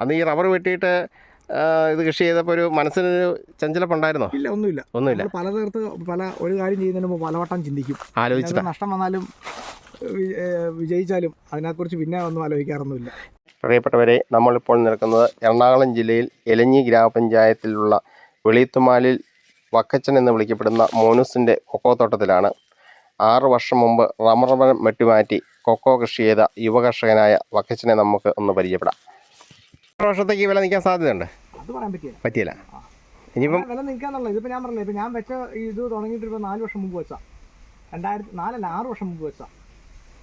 അന്ന് ഈ റബ്ബർ വെട്ടിയിട്ട് ഇത് കൃഷി ചെയ്തപ്പോൾ ഒരു മനസ്സിനൊരു ചഞ്ചലപ്പുണ്ടായിരുന്നോ ഇല്ല ഒന്നുമില്ല. ഒന്നുമില്ല. പല തീർത്ത് പല ഒരു കാര്യം ചെയ്യുന്നതിന് മുമ്പ് പലവട്ടം ചിന്തിക്കും. ആലോചിച്ചിട്ട്. നഷ്ടം വന്നാലും വിജയിച്ചാലും അതിനെക്കുറിച്ച് പിന്നെ ഒന്നും ആലോചിക്കാറൊന്നുമില്ല. പ്രിയപ്പെട്ടവരെ നമ്മളിപ്പോൾ നിൽക്കുന്നത് എറണാകുളം ജില്ലയിൽ എലഞ്ഞി ഗ്രാമപഞ്ചായത്തിലുള്ള വെളിയത്തുമാലിൽ വക്കച്ചൻ എന്ന് വിളിക്കപ്പെടുന്ന മോനുസിന്റെ കൊക്കോ തോട്ടത്തിലാണ് ആറ് വർഷം മുമ്പ് റമറമരം വെട്ടിമാറ്റി കൊക്കോ കൃഷി ചെയ്ത യുവകർഷകനായ വക്കച്ചനെ നമുക്ക് ഒന്ന് പരിചയപ്പെടാം. വർഷത്തേക്ക് വില നിൽക്കാൻ സാധ്യതയുണ്ട്? അത് പറയാൻ പറ്റില്ല പറ്റിയില്ല. ഇനിയിപ്പം വില നിൽക്കാന്നുള്ളത് ഇതിപ്പോൾ ഞാൻ പറഞ്ഞില്ല ഇപ്പം ഞാൻ വെച്ച ഇത് തുടങ്ങിയിട്ട് ഇപ്പോൾ നാല് വർഷം മുമ്പ് വെച്ചാ. രണ്ടായിരത്തി നാലല്ല ആറ് വർഷം മുമ്പ് വെച്ചാ.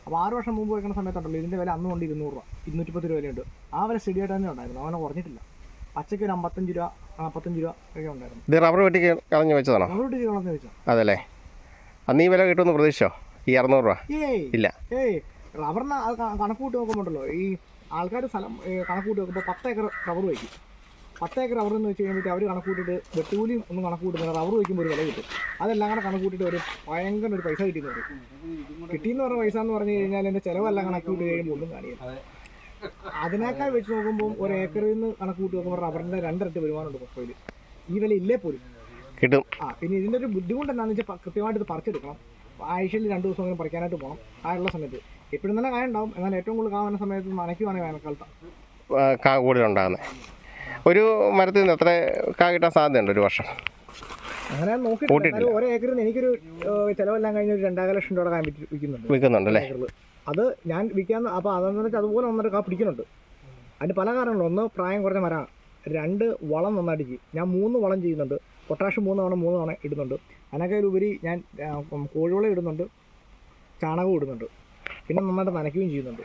അപ്പോൾ ആറ് വർഷം മുമ്പ് വെക്കുന്ന സമയത്തുണ്ടല്ലോ ഇതിന്റെ വില അന്ന് കൊണ്ട് ഇരുന്നൂറ് രൂപ. ഇരുന്നൂറ്റിപ്പത്ത് രൂപ വിലയുണ്ട് ആ വില സ്റ്റഡി ആയിട്ട് തന്നെ ഉണ്ടായിരുന്നു. അങ്ങനെ കുറഞ്ഞിട്ടില്ല. പച്ചയ്ക്ക് ഒരു അമ്പത്തഞ്ച് രൂപ നാൽപ്പത്തഞ്ച് രൂപ ഒക്കെ ഉണ്ടായിരുന്നു. ഇത് റബ്ബർ വെട്ടി കളഞ്ഞു വെച്ചതാണോ? നമ്മളോട് കളഞ്ഞു വെച്ചാൽ അതല്ലേ. അന്ന് ഈ വില കിട്ടുമെന്ന് പ്രതീക്ഷിച്ചോ? ഈ അറുന്നൂറ് രൂപ? ഇല്ല. ഏയ് റബ്ബറിന് അത് കണക്ക് കൂട്ടി നോക്കുമ്പോണ്ടല്ലോ ഈ ആൾക്കാർ സ്ഥലം കണക്കൂട്ടി വെക്കുമ്പോൾ നോക്കുമ്പോൾ പത്ത് ഏക്കർ റബ്ബർ വയ്ക്കും. പത്ത് ഏക്കർ റബ്ബർ എന്ന് വെച്ച് കഴിഞ്ഞിട്ട് അവർ കണക്കൂട്ടിയിട്ട് വെട്ടുകൂലിയും ഒന്നും കണക്കൂട്ടുന്നില്ല. റബ്ബർ വയ്ക്കുമ്പോൾ ഒരു വില കിട്ടും. അതെല്ലാം കൂടെ കണക്കൂട്ടിയിട്ട് ഒരു ഭയങ്കര ഒരു പൈസ കിട്ടിയെന്ന് പറയും. കിട്ടിയെന്ന് പറഞ്ഞ പൈസ എന്ന് പറഞ്ഞു കഴിഞ്ഞാൽ എന്റെ ചിലവെല്ലാം കണക്കൂട്ടി കഴിയുമ്പോൾ ഒന്നും കാണിയില്ല അതിനേക്കാൾ വെച്ച് നോക്കുമ്പോൾ ഒരു ഏക്കറിൽ നിന്ന് കണക്കൂട്ടി നോക്കുമ്പോൾ റബ്ബറിന്റെ രണ്ടിരട്ടി വരുമാനമുണ്ട് കൊക്കോയിൽ ഈ വില ഇല്ലേ പോലും. കിട്ടും. ആ പിന്നെ ഇതിന്റെ ഒരു ബുദ്ധിമുട്ട് എന്താണെന്ന് വെച്ചാൽ കൃത്യമായിട്ട് ഇത് പറിച്ചെടുക്കണം. ആഴ്ചയിൽ രണ്ട് ദിവസം അങ്ങനെ പറിക്കാനായിട്ട് പോകണം ആയുള്ള സമയത്ത്. എപ്പോഴും തന്നെ കായ ഉണ്ടാവും എന്നാൽ ഏറ്റവും കൂടുതൽ കാണുന്ന വരുന്ന സമയത്ത് നനയ്ക്കുവാണെങ്കിൽ വേനൽക്കാലത്താണ് ആ, കാ കൂടുതലുണ്ടാകുന്നത് ഒരു മരത്തിൽ നിന്ന് എത്ര കാ കിട്ടാൻ സാധ്യതയുണ്ട് ഒരു വർഷം. അങ്ങനെ നോക്കി. ഏക്കറിൽ ഒരേ ഏക്കറിന് എനിക്കൊരു ചിലവെല്ലാം കഴിഞ്ഞ ഒരു രണ്ടര ലക്ഷം രൂപ കാണാൻ വിറ്റ് വിൽക്കുന്നുണ്ട്. വിൽക്കുന്നുണ്ട് അല്ലേ? അത് ഞാൻ വിൽക്കാൻ അപ്പോൾ അതെന്ന് വെച്ചാൽ അതുപോലെ ഒന്നര കാ പിടിക്കുന്നുണ്ട്. അതിന് പല കാരണങ്ങളും ഒന്ന് പ്രായം കുറഞ്ഞ മരമാണ് രണ്ട് വളം നന്നായിട്ട് ചെയ്യും ഞാൻ മൂന്ന് വളം ചെയ്യുന്നുണ്ട്. പൊട്ടാഷ്യം മൂന്ന് തവണ മൂന്ന് തവണ ഇടുന്നുണ്ട്. അതിനൊക്കെ ഉപരി ഞാൻ കോഴിവളം ഇടുന്നുണ്ട്. ചാണകവും ഇടുന്നുണ്ട്. പിന്നെ നന്നായിട്ട് നനയ്ക്കുകയും ചെയ്യുന്നുണ്ട്.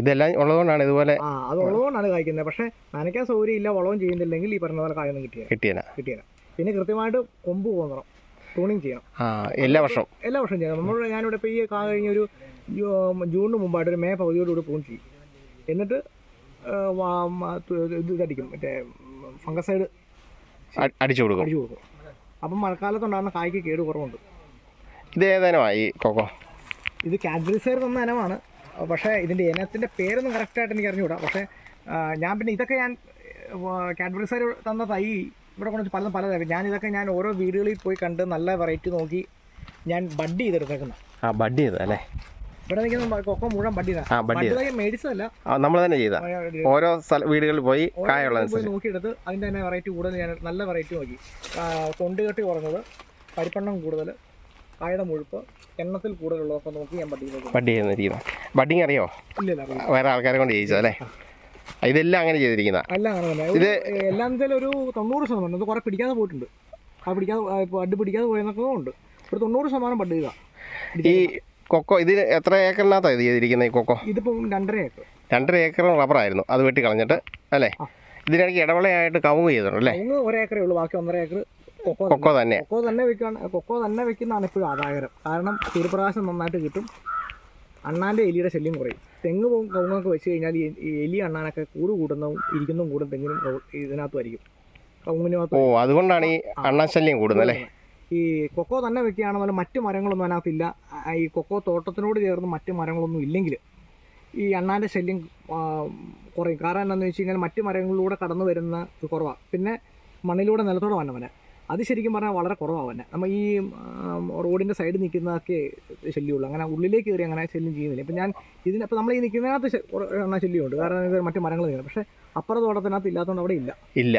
ഇതെല്ലാം ഉള്ളതുകൊണ്ടാണ് ഇതുപോലെ ആ അത് ഉള്ളതുകൊണ്ടാണ് കായ്ക്കുന്നത്. പക്ഷേ നനയ്ക്കാൻ സൗകര്യം ഇല്ല വളവും ചെയ്യുന്നില്ലെങ്കിൽ ഈ പറഞ്ഞ പോലെ കായൊന്നും കിട്ടിയ കിട്ടിയന. കിട്ടിയാൽ പിന്നെ കൃത്യമായിട്ട് കൊമ്പ് പോന്നണം. ട്യൂണിങ് ചെയ്യണം. എല്ലാ വർഷവും. എല്ലാ വർഷവും ചെയ്യണം. നമ്മൾ ഞാനിവിടെ ഇപ്പോൾ ഈ കാ കഴിഞ്ഞ ഒരു ജൂണിന് മുമ്പായിട്ട് ഒരു മേ പകുതിയോടുകൂടി പ്രൂൺ ചെയ്യും. എന്നിട്ട് ഇത് ഇതടിക്കും. മറ്റേ ഫംഗസൈഡ് അടിച്ചു കൊടുക്കും. അടിച്ചു കൊടുക്കും. അപ്പം മഴക്കാലത്തുണ്ടാകുന്ന കായ്ക്ക് കേട് കുറവുണ്ട്. ഇത് ഏതായാലും ഈ കൊക്കോ? ഇത് കാഡ്ബറിസൈർ തന്ന ഇനമാണ് പക്ഷേ ഇതിന്റെ ഇനത്തിന്റെ പേരൊന്നും കറക്റ്റായിട്ട് എനിക്ക് അറിഞ്ഞുകൂടാ. പക്ഷേ ഞാൻ പിന്നെ ഇതൊക്കെ ഞാൻ കാഡ്ബറിസൈർ തന്ന തൈ ഇവിടെ കൊണ്ട് പല പലതായി ഞാൻ ഇതൊക്കെ ഞാൻ ഓരോ വീടുകളിൽ പോയി കണ്ട് നല്ല വെറൈറ്റി നോക്കി ഞാൻ ബഡ് ചെയ്തെടുത്തേക്കുന്നത് ആ ബഡ് ചെയ്ത അല്ലേ? ഇവിടെ നിൽക്കുന്ന കൊക്ക മുഴുവൻ ബഡ് മേടിച്ചതല്ല നമ്മൾ തന്നെ ചെയ്ത ഓരോ വീടുകളിൽ പോയി കായുള്ള പോയി നോക്കിയെടുത്ത് അതിന്റെ തന്നെ വെറൈറ്റി കൂടുതൽ ഞാൻ നല്ല വെറൈറ്റി നോക്കി. ആ, തൊണ്ട് കെട്ടി കുറഞ്ഞത് പരിപ്പണ്ണം കൂടുതൽ കായുടെ മുഴുപ്പ് എണ്ണത്തിൽ കൂടുതലുള്ളതൊക്കെ നോക്കി ഞാൻ ബഡ് ചെയ്തത് ബഡ് രീതി ബഡിങ് അറിയോ. വേറെ ആൾക്കാരെ കൊണ്ട് ചെയ്യിച്ചോ അല്ലേ? ഇതെല്ലാം അങ്ങനെ ചെയ്തിരിക്കുന്ന അല്ല അങ്ങനെ തന്നെ. ഇത് ഒരു, എല്ലാം ഒരു തൊണ്ണൂറ് ശതമാനം ഇത് കുറെ പിടിക്കാതെ പോയിട്ടുണ്ട്. ആ പിടിക്കാതെ ബഡ് പിടിക്കാതെ പോയെന്നൊക്കെ ഉണ്ട്. ഒരു തൊണ്ണൂറ് ശതമാനം ബഡ് ചെയ്താ. ഈ കൊക്കോ ഇതിന് എത്ര ഏക്കറിനകത്താണ് ഇത് ചെയ്തിരിക്കുന്നത് ഈ കൊക്കോ? ഇതിപ്പം രണ്ടര ഏക്കർ. രണ്ടര ഏക്കർ റബ്ബറായിരുന്നു. അത് വെട്ടി കളഞ്ഞിട്ട് അല്ലേ. ഇതിനിടയ്ക്ക് ഇടവേളയായിട്ട് കവുങ്ങ് ചെയ്തിട്ടുണ്ട് അല്ലേ? ഒന്ന് ഒരേക്കറേ ഉള്ളൂ. ബാക്കി ഒന്നര ഏക്കർ കൊക്കോ തന്നെ. കൊക്കോ തന്നെ വെക്കുകയാണ് കൊക്കോ തന്നെ വെക്കുന്നതാണ് ഇപ്പോഴും ആദായകരം കാരണം സൂര്യപ്രകാശം നന്നായിട്ട് കിട്ടും. അണ്ണാന്റെ എലിയുടെ ശല്യം കുറയും. തെങ്ങ് പോകും കവുങ്ങൊക്കെ വെച്ച് കഴിഞ്ഞാൽ ഈ എലി അണ്ണാനൊക്കെ കൂട് കൂടുന്നതും ഇരിക്കുന്നതും കൂടും തെങ്ങിനും ഇതിനകത്തുമായിരിക്കും. കവുങ്ങിനകത്തും ഓ അതുകൊണ്ടാണ് ഈ അണ്ണാശല്യം കൂടുന്നത് അല്ലേ? ഈ കൊക്കോ തന്നെ വെക്കുകയാണെന്നുണ്ടെങ്കിൽ മറ്റു മരങ്ങളൊന്നും അതിനകത്തില്ല. ഈ കൊക്കോ തോട്ടത്തിനോട് ചേർന്ന് മറ്റു മരങ്ങളൊന്നും ഇല്ലെങ്കിൽ ഈ അണ്ണാന്റെ ശല്യം കുറയും. കാരണം എന്താണെന്ന് വെച്ച് കഴിഞ്ഞാൽ മറ്റ് മരങ്ങളിലൂടെ കടന്നു വരുന്ന കുറവാണ് പിന്നെ മണ്ണിലൂടെ നിലത്തോടെ വന്ന വന അത് ശരിക്കും പറഞ്ഞാൽ വളരെ കുറവാണ് തന്നെ നമ്മൾ ഈ റോഡിന്റെ സൈഡിൽ നിൽക്കുന്നതൊക്കെ ശല്യമുള്ളൂ. അങ്ങനെ ഉള്ളിലേക്ക് കയറി അങ്ങനെ ശല്യം ചെയ്യുന്നില്ല. ഇപ്പം ഞാൻ ഇതിന് ഇപ്പം നമ്മൾ ഈ നിൽക്കുന്നതിനകത്ത് എണ്ണ ശല്യമുണ്ട്. കാരണം മറ്റു മരങ്ങൾ നിൽക്കുന്നത് പക്ഷേ അപ്പുറ തോട്ടത്തിനകത്ത് ഇല്ലാത്തതുകൊണ്ട് അവിടെ ഇല്ല. ഇല്ല.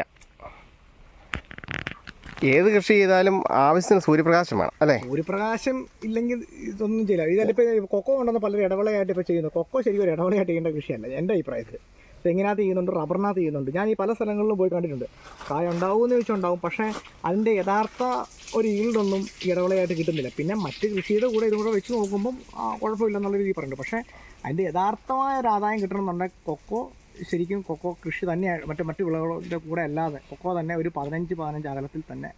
ഏത് കൃഷി ചെയ്താലും ആവശ്യത്തിന് സൂര്യപ്രകാശം വേണം അല്ലേ? സൂര്യപ്രകാശം ഇല്ലെങ്കിൽ ഇതൊന്നും ചെയ്യില്ല. ഇതിലിപ്പോൾ കൊക്കോ കൊണ്ടുവന്ന് പലരും ഇടവേളയായിട്ട് ഇപ്പോൾ ചെയ്യുന്നു. കൊക്കോ ശരിക്കും ഒരു ഇടവേളയായിട്ട് ചെയ്യേണ്ട കൃഷിയല്ല. എന്റെ അഭിപ്രായത്തിൽ. തെങ്ങിനകത്ത് ചെയ്യുന്നുണ്ട് റബ്ബറിനകത്ത് ചെയ്യുന്നുണ്ട്. ഞാൻ ഈ പല സ്ഥലങ്ങളിലും പോയി കണ്ടിട്ടുണ്ട്. കായ ഉണ്ടാവുമെന്ന് ചോദിച്ചുണ്ടാവും പക്ഷേ അതിന്റെ യഥാർത്ഥ ഒരു ഈൽഡൊന്നും ഇടവളയായിട്ട് കിട്ടുന്നില്ല. പിന്നെ മറ്റ് കൃഷിയുടെ കൂടെ ഇതും കൂടെ വെച്ച് നോക്കുമ്പം കുഴപ്പമില്ലെന്നുള്ള രീതിയിൽ പറയുന്നുണ്ട് പക്ഷേ അതിന്റെ യഥാർത്ഥമായ ഒരു ആദായം കിട്ടണമെന്നുണ്ടെങ്കിൽ കൊക്കോ ശരിക്കും കൊക്കോ കൃഷി തന്നെ മറ്റു മറ്റു വിളകളുടെ കൂടെ അല്ലാതെ കൊക്കോ തന്നെ ഒരു പതിനഞ്ച് പതിനഞ്ച് അകലത്തിൽ തന്നെ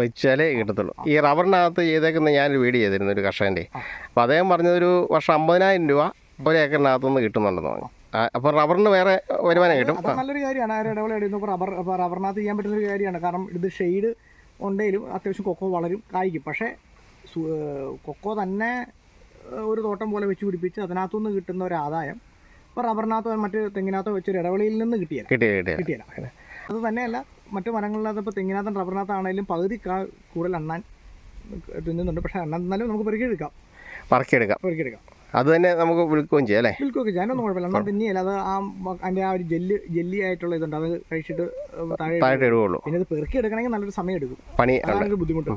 വെച്ചാലേ കിട്ടത്തുള്ളൂ. ഈ റബ്ബറിനകത്ത് ചെയ്തേക്കുന്ന ഞാനൊരു വീഡിയോ ചെയ്തിരുന്നു ഒരു കർഷകന്റെ. അപ്പോൾ അദ്ദേഹം പറഞ്ഞതൊരു വർഷം അമ്പതിനായിരം രൂപ ഒരു ഏക്കറിനകത്തുനിന്ന് കിട്ടുന്നുണ്ടെന്ന് പറഞ്ഞു. അപ്പോൾ റബ്ബറിന് വേറെ വരുമാനം കിട്ടും. അത് നല്ലൊരു കാര്യമാണ്. ആ ഒരു ഇടവേള ഇടുമ്പോൾ റബ്ബർ റബ്ബറിനകത്ത് ചെയ്യാൻ പറ്റുന്ന ഒരു കാര്യമാണ്. കാരണം ഇത് ഷെയ്ഡ് ഉണ്ടെങ്കിലും അത്യാവശ്യം കൊക്കോ വളരും കായ്ക്കും. പക്ഷേ കൊക്കോ തന്നെ ഒരു തോട്ടം പോലെ വെച്ച് പിടിപ്പിച്ച് അതിനകത്തുനിന്ന് കിട്ടുന്ന ഒരു ആദായം ഇപ്പോൾ റബ്ബറിനകത്തോ മറ്റ് തെങ്ങിനകത്തോ വെച്ചൊരു ഇടവേളയിൽ നിന്ന് കിട്ടിയാൽ കിട്ടിയ കിട്ടിയ. കിട്ടിയല്ല അത് തന്നെയല്ല മറ്റു മരങ്ങളിനകത്ത് ഇപ്പോൾ തെങ്ങിനകത്തും റബ്ബറിനകത്താണെങ്കിലും പകുതി കൂടുതൽ എണ്ണാൻ തിന്നുന്നുണ്ട്. പക്ഷേ എണ്ണ തിന്നാലും നമുക്ക് പെറുക്കിയെടുക്കാം. പറക്കിയെടുക്കാം. പെറുക്കിയെടുക്കാം. അത് തന്നെ നമുക്ക് വിൽക്കുകയും ചെയ്യാം അല്ലേ? വിൽക്കുകയൊക്കെ അതൊന്നും കുഴപ്പമില്ല. എന്നാൽ തന്നെയല്ല അത് ആ അതിന്റെ ആ ഒരു ജെല്ല് ജെല്ലി ആയിട്ടുള്ള ഇതുണ്ട്. അത് കഴിച്ചിട്ട് താഴെ ഇടും. താഴെ ഇടുകയുള്ളൂ. പിന്നെ അത് പെറുക്കി എടുക്കണമെങ്കിൽ നല്ലൊരു സമയം എടുക്കും. പണി അതൊരു ബുദ്ധിമുട്ട്.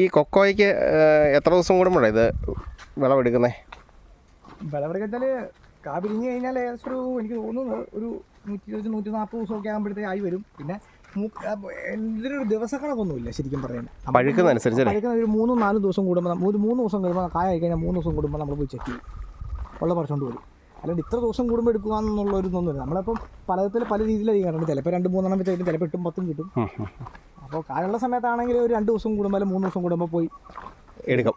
ഈ കൊക്കോയ്ക്ക് എത്ര ദിവസം കൂടുമ്പോഴാണ് ഇത് വിളവെടുക്കുന്നത്? വിളവെടുക്കച്ചാൽ കാ പിരിഞ്ഞ് കഴിഞ്ഞാൽ ഏകദേശം ഒരു എനിക്ക് തോന്നുന്നു ഒരു നൂറ്റി ഇരുപത് നൂറ്റി നാൽപ്പത് ദിവസമൊക്കെ ആകുമ്പോഴത്തേക്ക് ആയി വരും. പിന്നെ എന്തൊരു ദിവസക്കണക്കൊന്നുമില്ല ശരിക്കും പറയുന്നത് പഴുക്കുന്നതനുസരിച്ച് പഴുക്കുന്ന ഒരു മൂന്നും നാലും ദിവസം കൂടുമ്പോൾ ഒരു മൂന്ന് ദിവസം കഴിയുമ്പോൾ കായ ആയി കഴിഞ്ഞാൽ മൂന്ന് ദിവസം കൂടുമ്പോൾ നമ്മൾ പോയി ചെക്ക് ചെയ്യും. വെള്ളം പറിച്ചുകൊണ്ട് വരും. അല്ലെങ്കിൽ ഇത്ര ദിവസം കൂടുമ്പോൾ എടുക്കുക എന്നുള്ള ഒരു ഇതൊന്നുമില്ല നമ്മളിപ്പം പലതരത്തിൽ പല രീതിയിലായിരിക്കും കാരണം ചിലപ്പോൾ രണ്ട് മൂന്നെണ്ണം വെച്ച് കഴിഞ്ഞാൽ ചിലപ്പോൾ എട്ടും പത്തും കിട്ടും. അപ്പോൾ കായുള്ള സമയത്താണെങ്കിൽ ഒരു രണ്ട് ദിവസം കൂടുമ്പോൾ അല്ലെങ്കിൽ മൂന്ന് ദിവസം കൂടുമ്പോൾ പോയി എടുക്കും.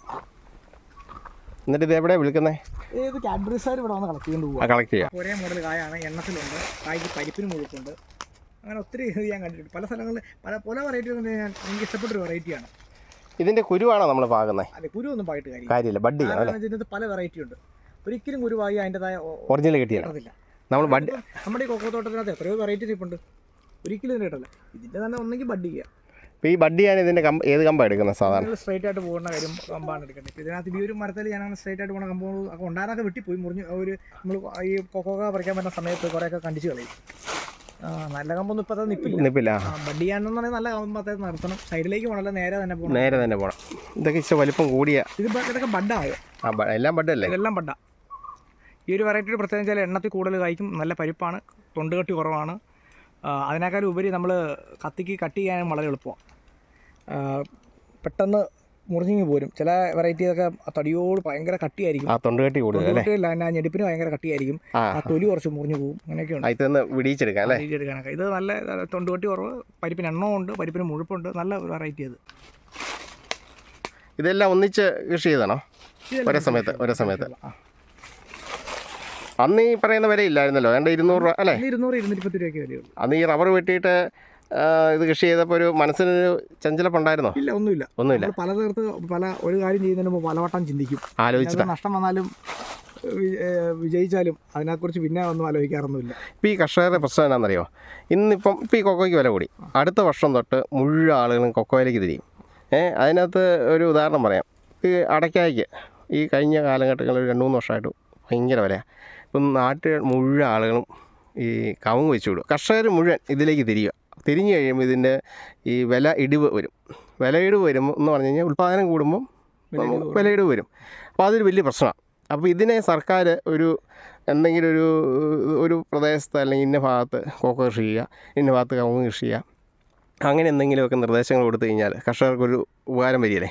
എന്നിട്ട് ഇത് എവിടെയാണ് വിളിക്കുന്നത് ഏത് കാഡ്ബറീസുകാർ ഇവിടെ വന്ന് കളക്ട് ചെയ്യേണ്ടി പോകും കളക്ട് ചെയ്യാം. ഒരേ മോഡൽ കായാണ് എണ്ണത്തിലുണ്ട്. കായ്ക്ക് പരിപ്പിന് മുഴുപ്പുണ്ട് അങ്ങനെ ഒത്തിരി ഇത് ഞാൻ കണ്ടിട്ടുണ്ട്. പല സ്ഥലങ്ങളിൽ പല പല വെറൈറ്റി ഞാൻ എനിക്ക് ഇഷ്ടപ്പെട്ടൊരു വെറൈറ്റിയാണ് ഇതിന്റെ കുരുവാണോ നമ്മൾ പാകുന്നത് അതെ കുരു ഒന്നും പായിട്ട് കാര്യമില്ല. ബഡ് ചെയ്യാം ഇതിനകത്ത് പല വെറൈറ്റി ഉണ്ട്. ഒരിക്കലും കുരുവായി അതിന്റെതായ ഒറിജിനൽ കിട്ടിയില്ല. നമ്മൾ ബഡ്ഡി നമ്മുടെ ഈ കൊക്കോത്തോട്ടത്തിനകത്ത് എത്രയോ വെറൈറ്റി ടൈപ്പുണ്ട് ഒരിക്കലും ഇതിന് കിട്ടില്ല ഇതിന്റെ തന്നെ ഒന്നെങ്കിൽ ബഡ് ചെയ്യുക ഇപ്പോൾ ഈ ബഡ് ചെയ്യാൻ ഇതിന്റെ കമ്പ ഏത് കമ്പാണ് എടുക്കുന്നത് സാധാരണ? സ്ട്രൈറ്റ് ആയിട്ട് പോകുന്ന കാര്യം കമ്പാണ് എടുക്കുന്നത് ഇപ്പോൾ ഇതിനകത്ത് ഈ ഒരു മരത്തിൽ ഞാൻ അങ്ങനെ സ്ട്രൈറ്റ് ആയിട്ട് പോകുന്ന കമ്പ് ഉണ്ടാകാനൊക്കെ വെട്ടിപ്പോയി. മുറിഞ്ഞ് ഒരു നമ്മൾ ഈ കൊക്കോക്ക പറിക്കാൻ പറ്റുന്ന സമയത്ത് കുറേയൊക്കെ കണ്ടിച്ച് കളയും. നല്ല കമ്പൊന്നും ഇപ്പോൾ നിപ്പില്ല. നിപ്പില്ല ആ, ബഡ് ചെയ്യാനെന്ന് പറഞ്ഞാൽ നല്ല കമ്പത്തെ നടത്തണം. സൈഡിലേക്ക് പോകണല്ലോ നേരെ തന്നെ പോകണം നേരെ തന്നെ പോകണം ഇതൊക്കെ ഇച്ചിരി വലിപ്പം കൂടിയ ഇത് ഇതൊക്കെ ബഡായോ ആ എല്ലാം ബഡ്ഡല്ലേ ഇതെല്ലാം ബഡ. ഈ ഒരു വെറൈറ്റിയുടെ പ്രത്യേകം വെച്ചാൽ എണ്ണത്തിൽ കൂടുതൽ കായ്ക്കും നല്ല പരിപ്പാണ് തൊണ്ടുകട്ടി കുറവാണ്. അതിനേക്കാൾ ഉപരി നമ്മൾ കത്തിക്ക് കട്ട് ചെയ്യാനും വളരെ എളുപ്പമാണ് പെട്ടെന്ന് മുറിഞ്ഞു പോരും. ചില വെറൈറ്റി ഒക്കെ തടിയോട് ഭയങ്കര കട്ടിയായിരിക്കും. തൊണ്ടുകെട്ടി ഞെടുപ്പിന് ഭയങ്കര കട്ടിയായിരിക്കും. ആ തൊലി കുറച്ച് മുറിഞ്ഞു പോകും അങ്ങനെയൊക്കെയുണ്ട് ആ ഇതൊന്ന് വിടിയിച്ചെടുക്കാം അല്ലേ? എടുക്കാനൊക്കെ ഇത് നല്ല തൊണ്ടുകട്ടി കുറവ്. പരിപ്പിന് എണ്ണമുണ്ട് പരിപ്പിന് മുഴുപ്പുണ്ട്. നല്ല വെറൈറ്റി അത്. ഇതെല്ലാം ഒന്നിച്ച് കൃഷി ചെയ്താണോ ഒരേ സമയത്ത് ഒരേ സമയത്ത്. അന്ന് ഈ പറയുന്ന വില ഇല്ലായിരുന്നല്ലോ ഏതാണ്ട് ഇരുന്നൂറ് രൂപ അല്ലേ? ഇരുന്നൂറ് ഇരുന്നൂറ്റി രൂപയ്ക്ക് വരെയുള്ളൂ അന്ന് ഈ റബ്ബർ വെട്ടിയിട്ട് ഇത് കൃഷി ചെയ്തപ്പോൾ ഒരു മനസ്സിനൊരു ചഞ്ചലപ്പുണ്ടായിരുന്നോ? ഇല്ല ഒന്നുമില്ല. ഒന്നുമില്ല. പല പലതരത്ത് പല ഒരു കാര്യം ചെയ്യുന്നതിന് മുമ്പ് പലവട്ടം ചിന്തിക്കും. ആലോചിച്ചിട്ട്? നഷ്ടം വന്നാലും വിജയിച്ചാലും അതിനെക്കുറിച്ച് പിന്നെ ഒന്നും ആലോചിക്കാറൊന്നുമില്ല. ഇപ്പം ഈ കർഷകരുടെ പ്രശ്നം എന്നാണെന്നറിയോ ഇന്നിപ്പം ഇപ്പം ഈ കൊക്കോയ്ക്ക് വില കൂടി. അടുത്ത വർഷം തൊട്ട് മുഴുവൻ ആളുകളും കൊക്കോയിലേക്ക് തിരിയും. ഏ അതിനകത്ത് ഒരു ഉദാഹരണം പറയാം. ഈ അടയ്ക്കായ്ക്ക് ഈ കഴിഞ്ഞ കാലഘട്ടങ്ങളിൽ രണ്ട് മൂന്ന് വർഷമായിട്ട് ഭയങ്കര വിലയാണ് ഇപ്പം നാട്ടിൽ മുഴുവൻ ആളുകളും ഈ കവുങ്ങ് വെച്ച് വിടും. കർഷകർ മുഴുവൻ ഇതിലേക്ക് തിരിയുക തിരിഞ്ഞു കഴിയുമ്പോൾ ഇതിന്റെ ഈ വില ഇടിവ് വരും. വില ഇടിവ് വരുമ്പോൾ എന്ന് പറഞ്ഞു കഴിഞ്ഞാൽ ഉൽപ്പാദനം കൂടുമ്പം വില ഇടിവ് വരും. അപ്പോൾ അതൊരു വലിയ പ്രശ്നമാണ്. അപ്പോൾ ഇതിനെ സർക്കാർ ഒരു എന്തെങ്കിലും ഒരു ഒരു പ്രദേശത്ത് അല്ലെങ്കിൽ ഇന്ന ഭാഗത്ത് കോക്കോ കൃഷി ചെയ്യുക ഇന്ന ഭാഗത്ത് കവുങ്ങ് കൃഷി ചെയ്യുക അങ്ങനെ എന്തെങ്കിലുമൊക്കെ നിർദ്ദേശങ്ങൾ കൊടുത്തു കഴിഞ്ഞാൽ കർഷകർക്കൊരു ഉപകാരം വരികയല്ലേ?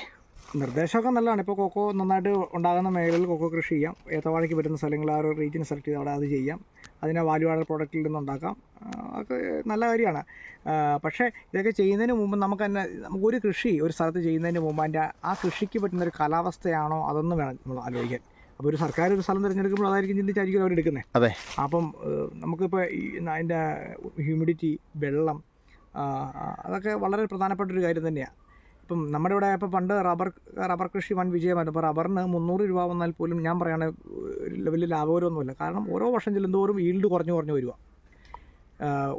നിർദ്ദേശമൊക്കെ നല്ലതാണ്. ഇപ്പോൾ കൊക്കോ നന്നായിട്ട് ഉണ്ടാകുന്ന മേഖലയിൽ കൊക്കോ കൃഷി ചെയ്യാം. ഏത്തവാഴയ്ക്ക് പറ്റുന്ന സ്ഥലങ്ങൾ ആ ഒരു റീജിയൻ സെലക്ട് ചെയ്ത് അവിടെ അത് ചെയ്യാം. അതിനെ വാല്യൂ ആഡഡ് പ്രോഡക്റ്റിൽ നിന്ന് ഉണ്ടാക്കാം അതൊക്കെ നല്ല കാര്യമാണ്. പക്ഷേ ഇതൊക്കെ ചെയ്യുന്നതിന് മുമ്പ് നമുക്ക് തന്നെ നമുക്ക് ഒരു കൃഷി ഒരു സ്ഥലത്ത് ചെയ്യുന്നതിന് മുമ്പ് അതിന്റെ ആ കൃഷിക്ക് പറ്റുന്ന ഒരു കാലാവസ്ഥയാണോ അതൊന്നും വേണം നമ്മൾ ആലോചിക്കാൻ. അപ്പോൾ ഒരു സർക്കാർ ഒരു സ്ഥലം തിരഞ്ഞെടുക്കുമ്പോൾ അതായിരിക്കും ചിന്തിച്ചായിരിക്കും അവർ എടുക്കുന്നത് അതെ. അപ്പം നമുക്കിപ്പോൾ ഈ അതിന്റെ ഹ്യൂമിഡിറ്റി വെള്ളം അതൊക്കെ വളരെ പ്രധാനപ്പെട്ട ഒരു കാര്യം തന്നെയാണ് ഇപ്പം നമ്മുടെ ഇവിടെ ഇപ്പോൾ പണ്ട് റബ്ബർ റബ്ബർ കൃഷി വൻ വിജയമായിരുന്നു. അപ്പോൾ റബ്ബറിന് മുന്നൂറ് രൂപ വന്നാൽ പോലും ഞാൻ പറയുകയാണെങ്കിൽ വലിയ ലാഭകരമൊന്നുമില്ല. കാരണം ഓരോ വർഷം ചെല്ലുന്തോറും ഈൽഡ് കുറഞ്ഞു കുറഞ്ഞു വരിക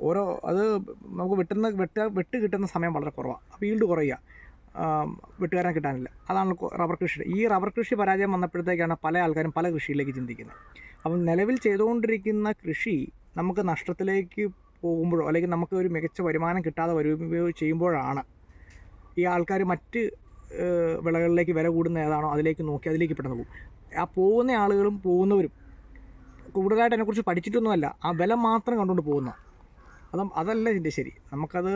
ഓരോ അത് നമുക്ക് വെട്ടുന്ന വെട്ട വെട്ട് കിട്ടുന്ന സമയം വളരെ കുറവാണ് അപ്പോൾ ഈൽഡ് കുറയുക. വെട്ടുകാരനെ കിട്ടാനില്ല. അതാണ് റബ്ബർ കൃഷി. ഈ റബ്ബർ കൃഷി പരാജയം വന്നപ്പോഴത്തേക്കാണ് പല ആൾക്കാരും പല കൃഷിയിലേക്ക് ചിന്തിക്കുന്നത്. അപ്പം നിലവിൽ ചെയ്തുകൊണ്ടിരിക്കുന്ന കൃഷി നമുക്ക് നഷ്ടത്തിലേക്ക് പോകുമ്പോഴോ അല്ലെങ്കിൽ നമുക്ക് ഒരു മികച്ച വരുമാനം കിട്ടാതെ വരുകയോ ചെയ്യുമ്പോഴാണ് ഈ ആൾക്കാർ മറ്റ് വിളകളിലേക്ക് വില കൂടുന്ന ഏതാണോ അതിലേക്ക് നോക്കി അതിലേക്ക് പെട്ടെന്ന് പോകും. ആ പോകുന്ന ആളുകളും പോകുന്നവരും കൂടുതലായിട്ട് അതിനെക്കുറിച്ച് പഠിച്ചിട്ടൊന്നുമല്ല ആ വില മാത്രം കണ്ടുകൊണ്ട് പോകുന്ന. അതും അതല്ല ഇതിന്റെ ശരി. നമുക്കത്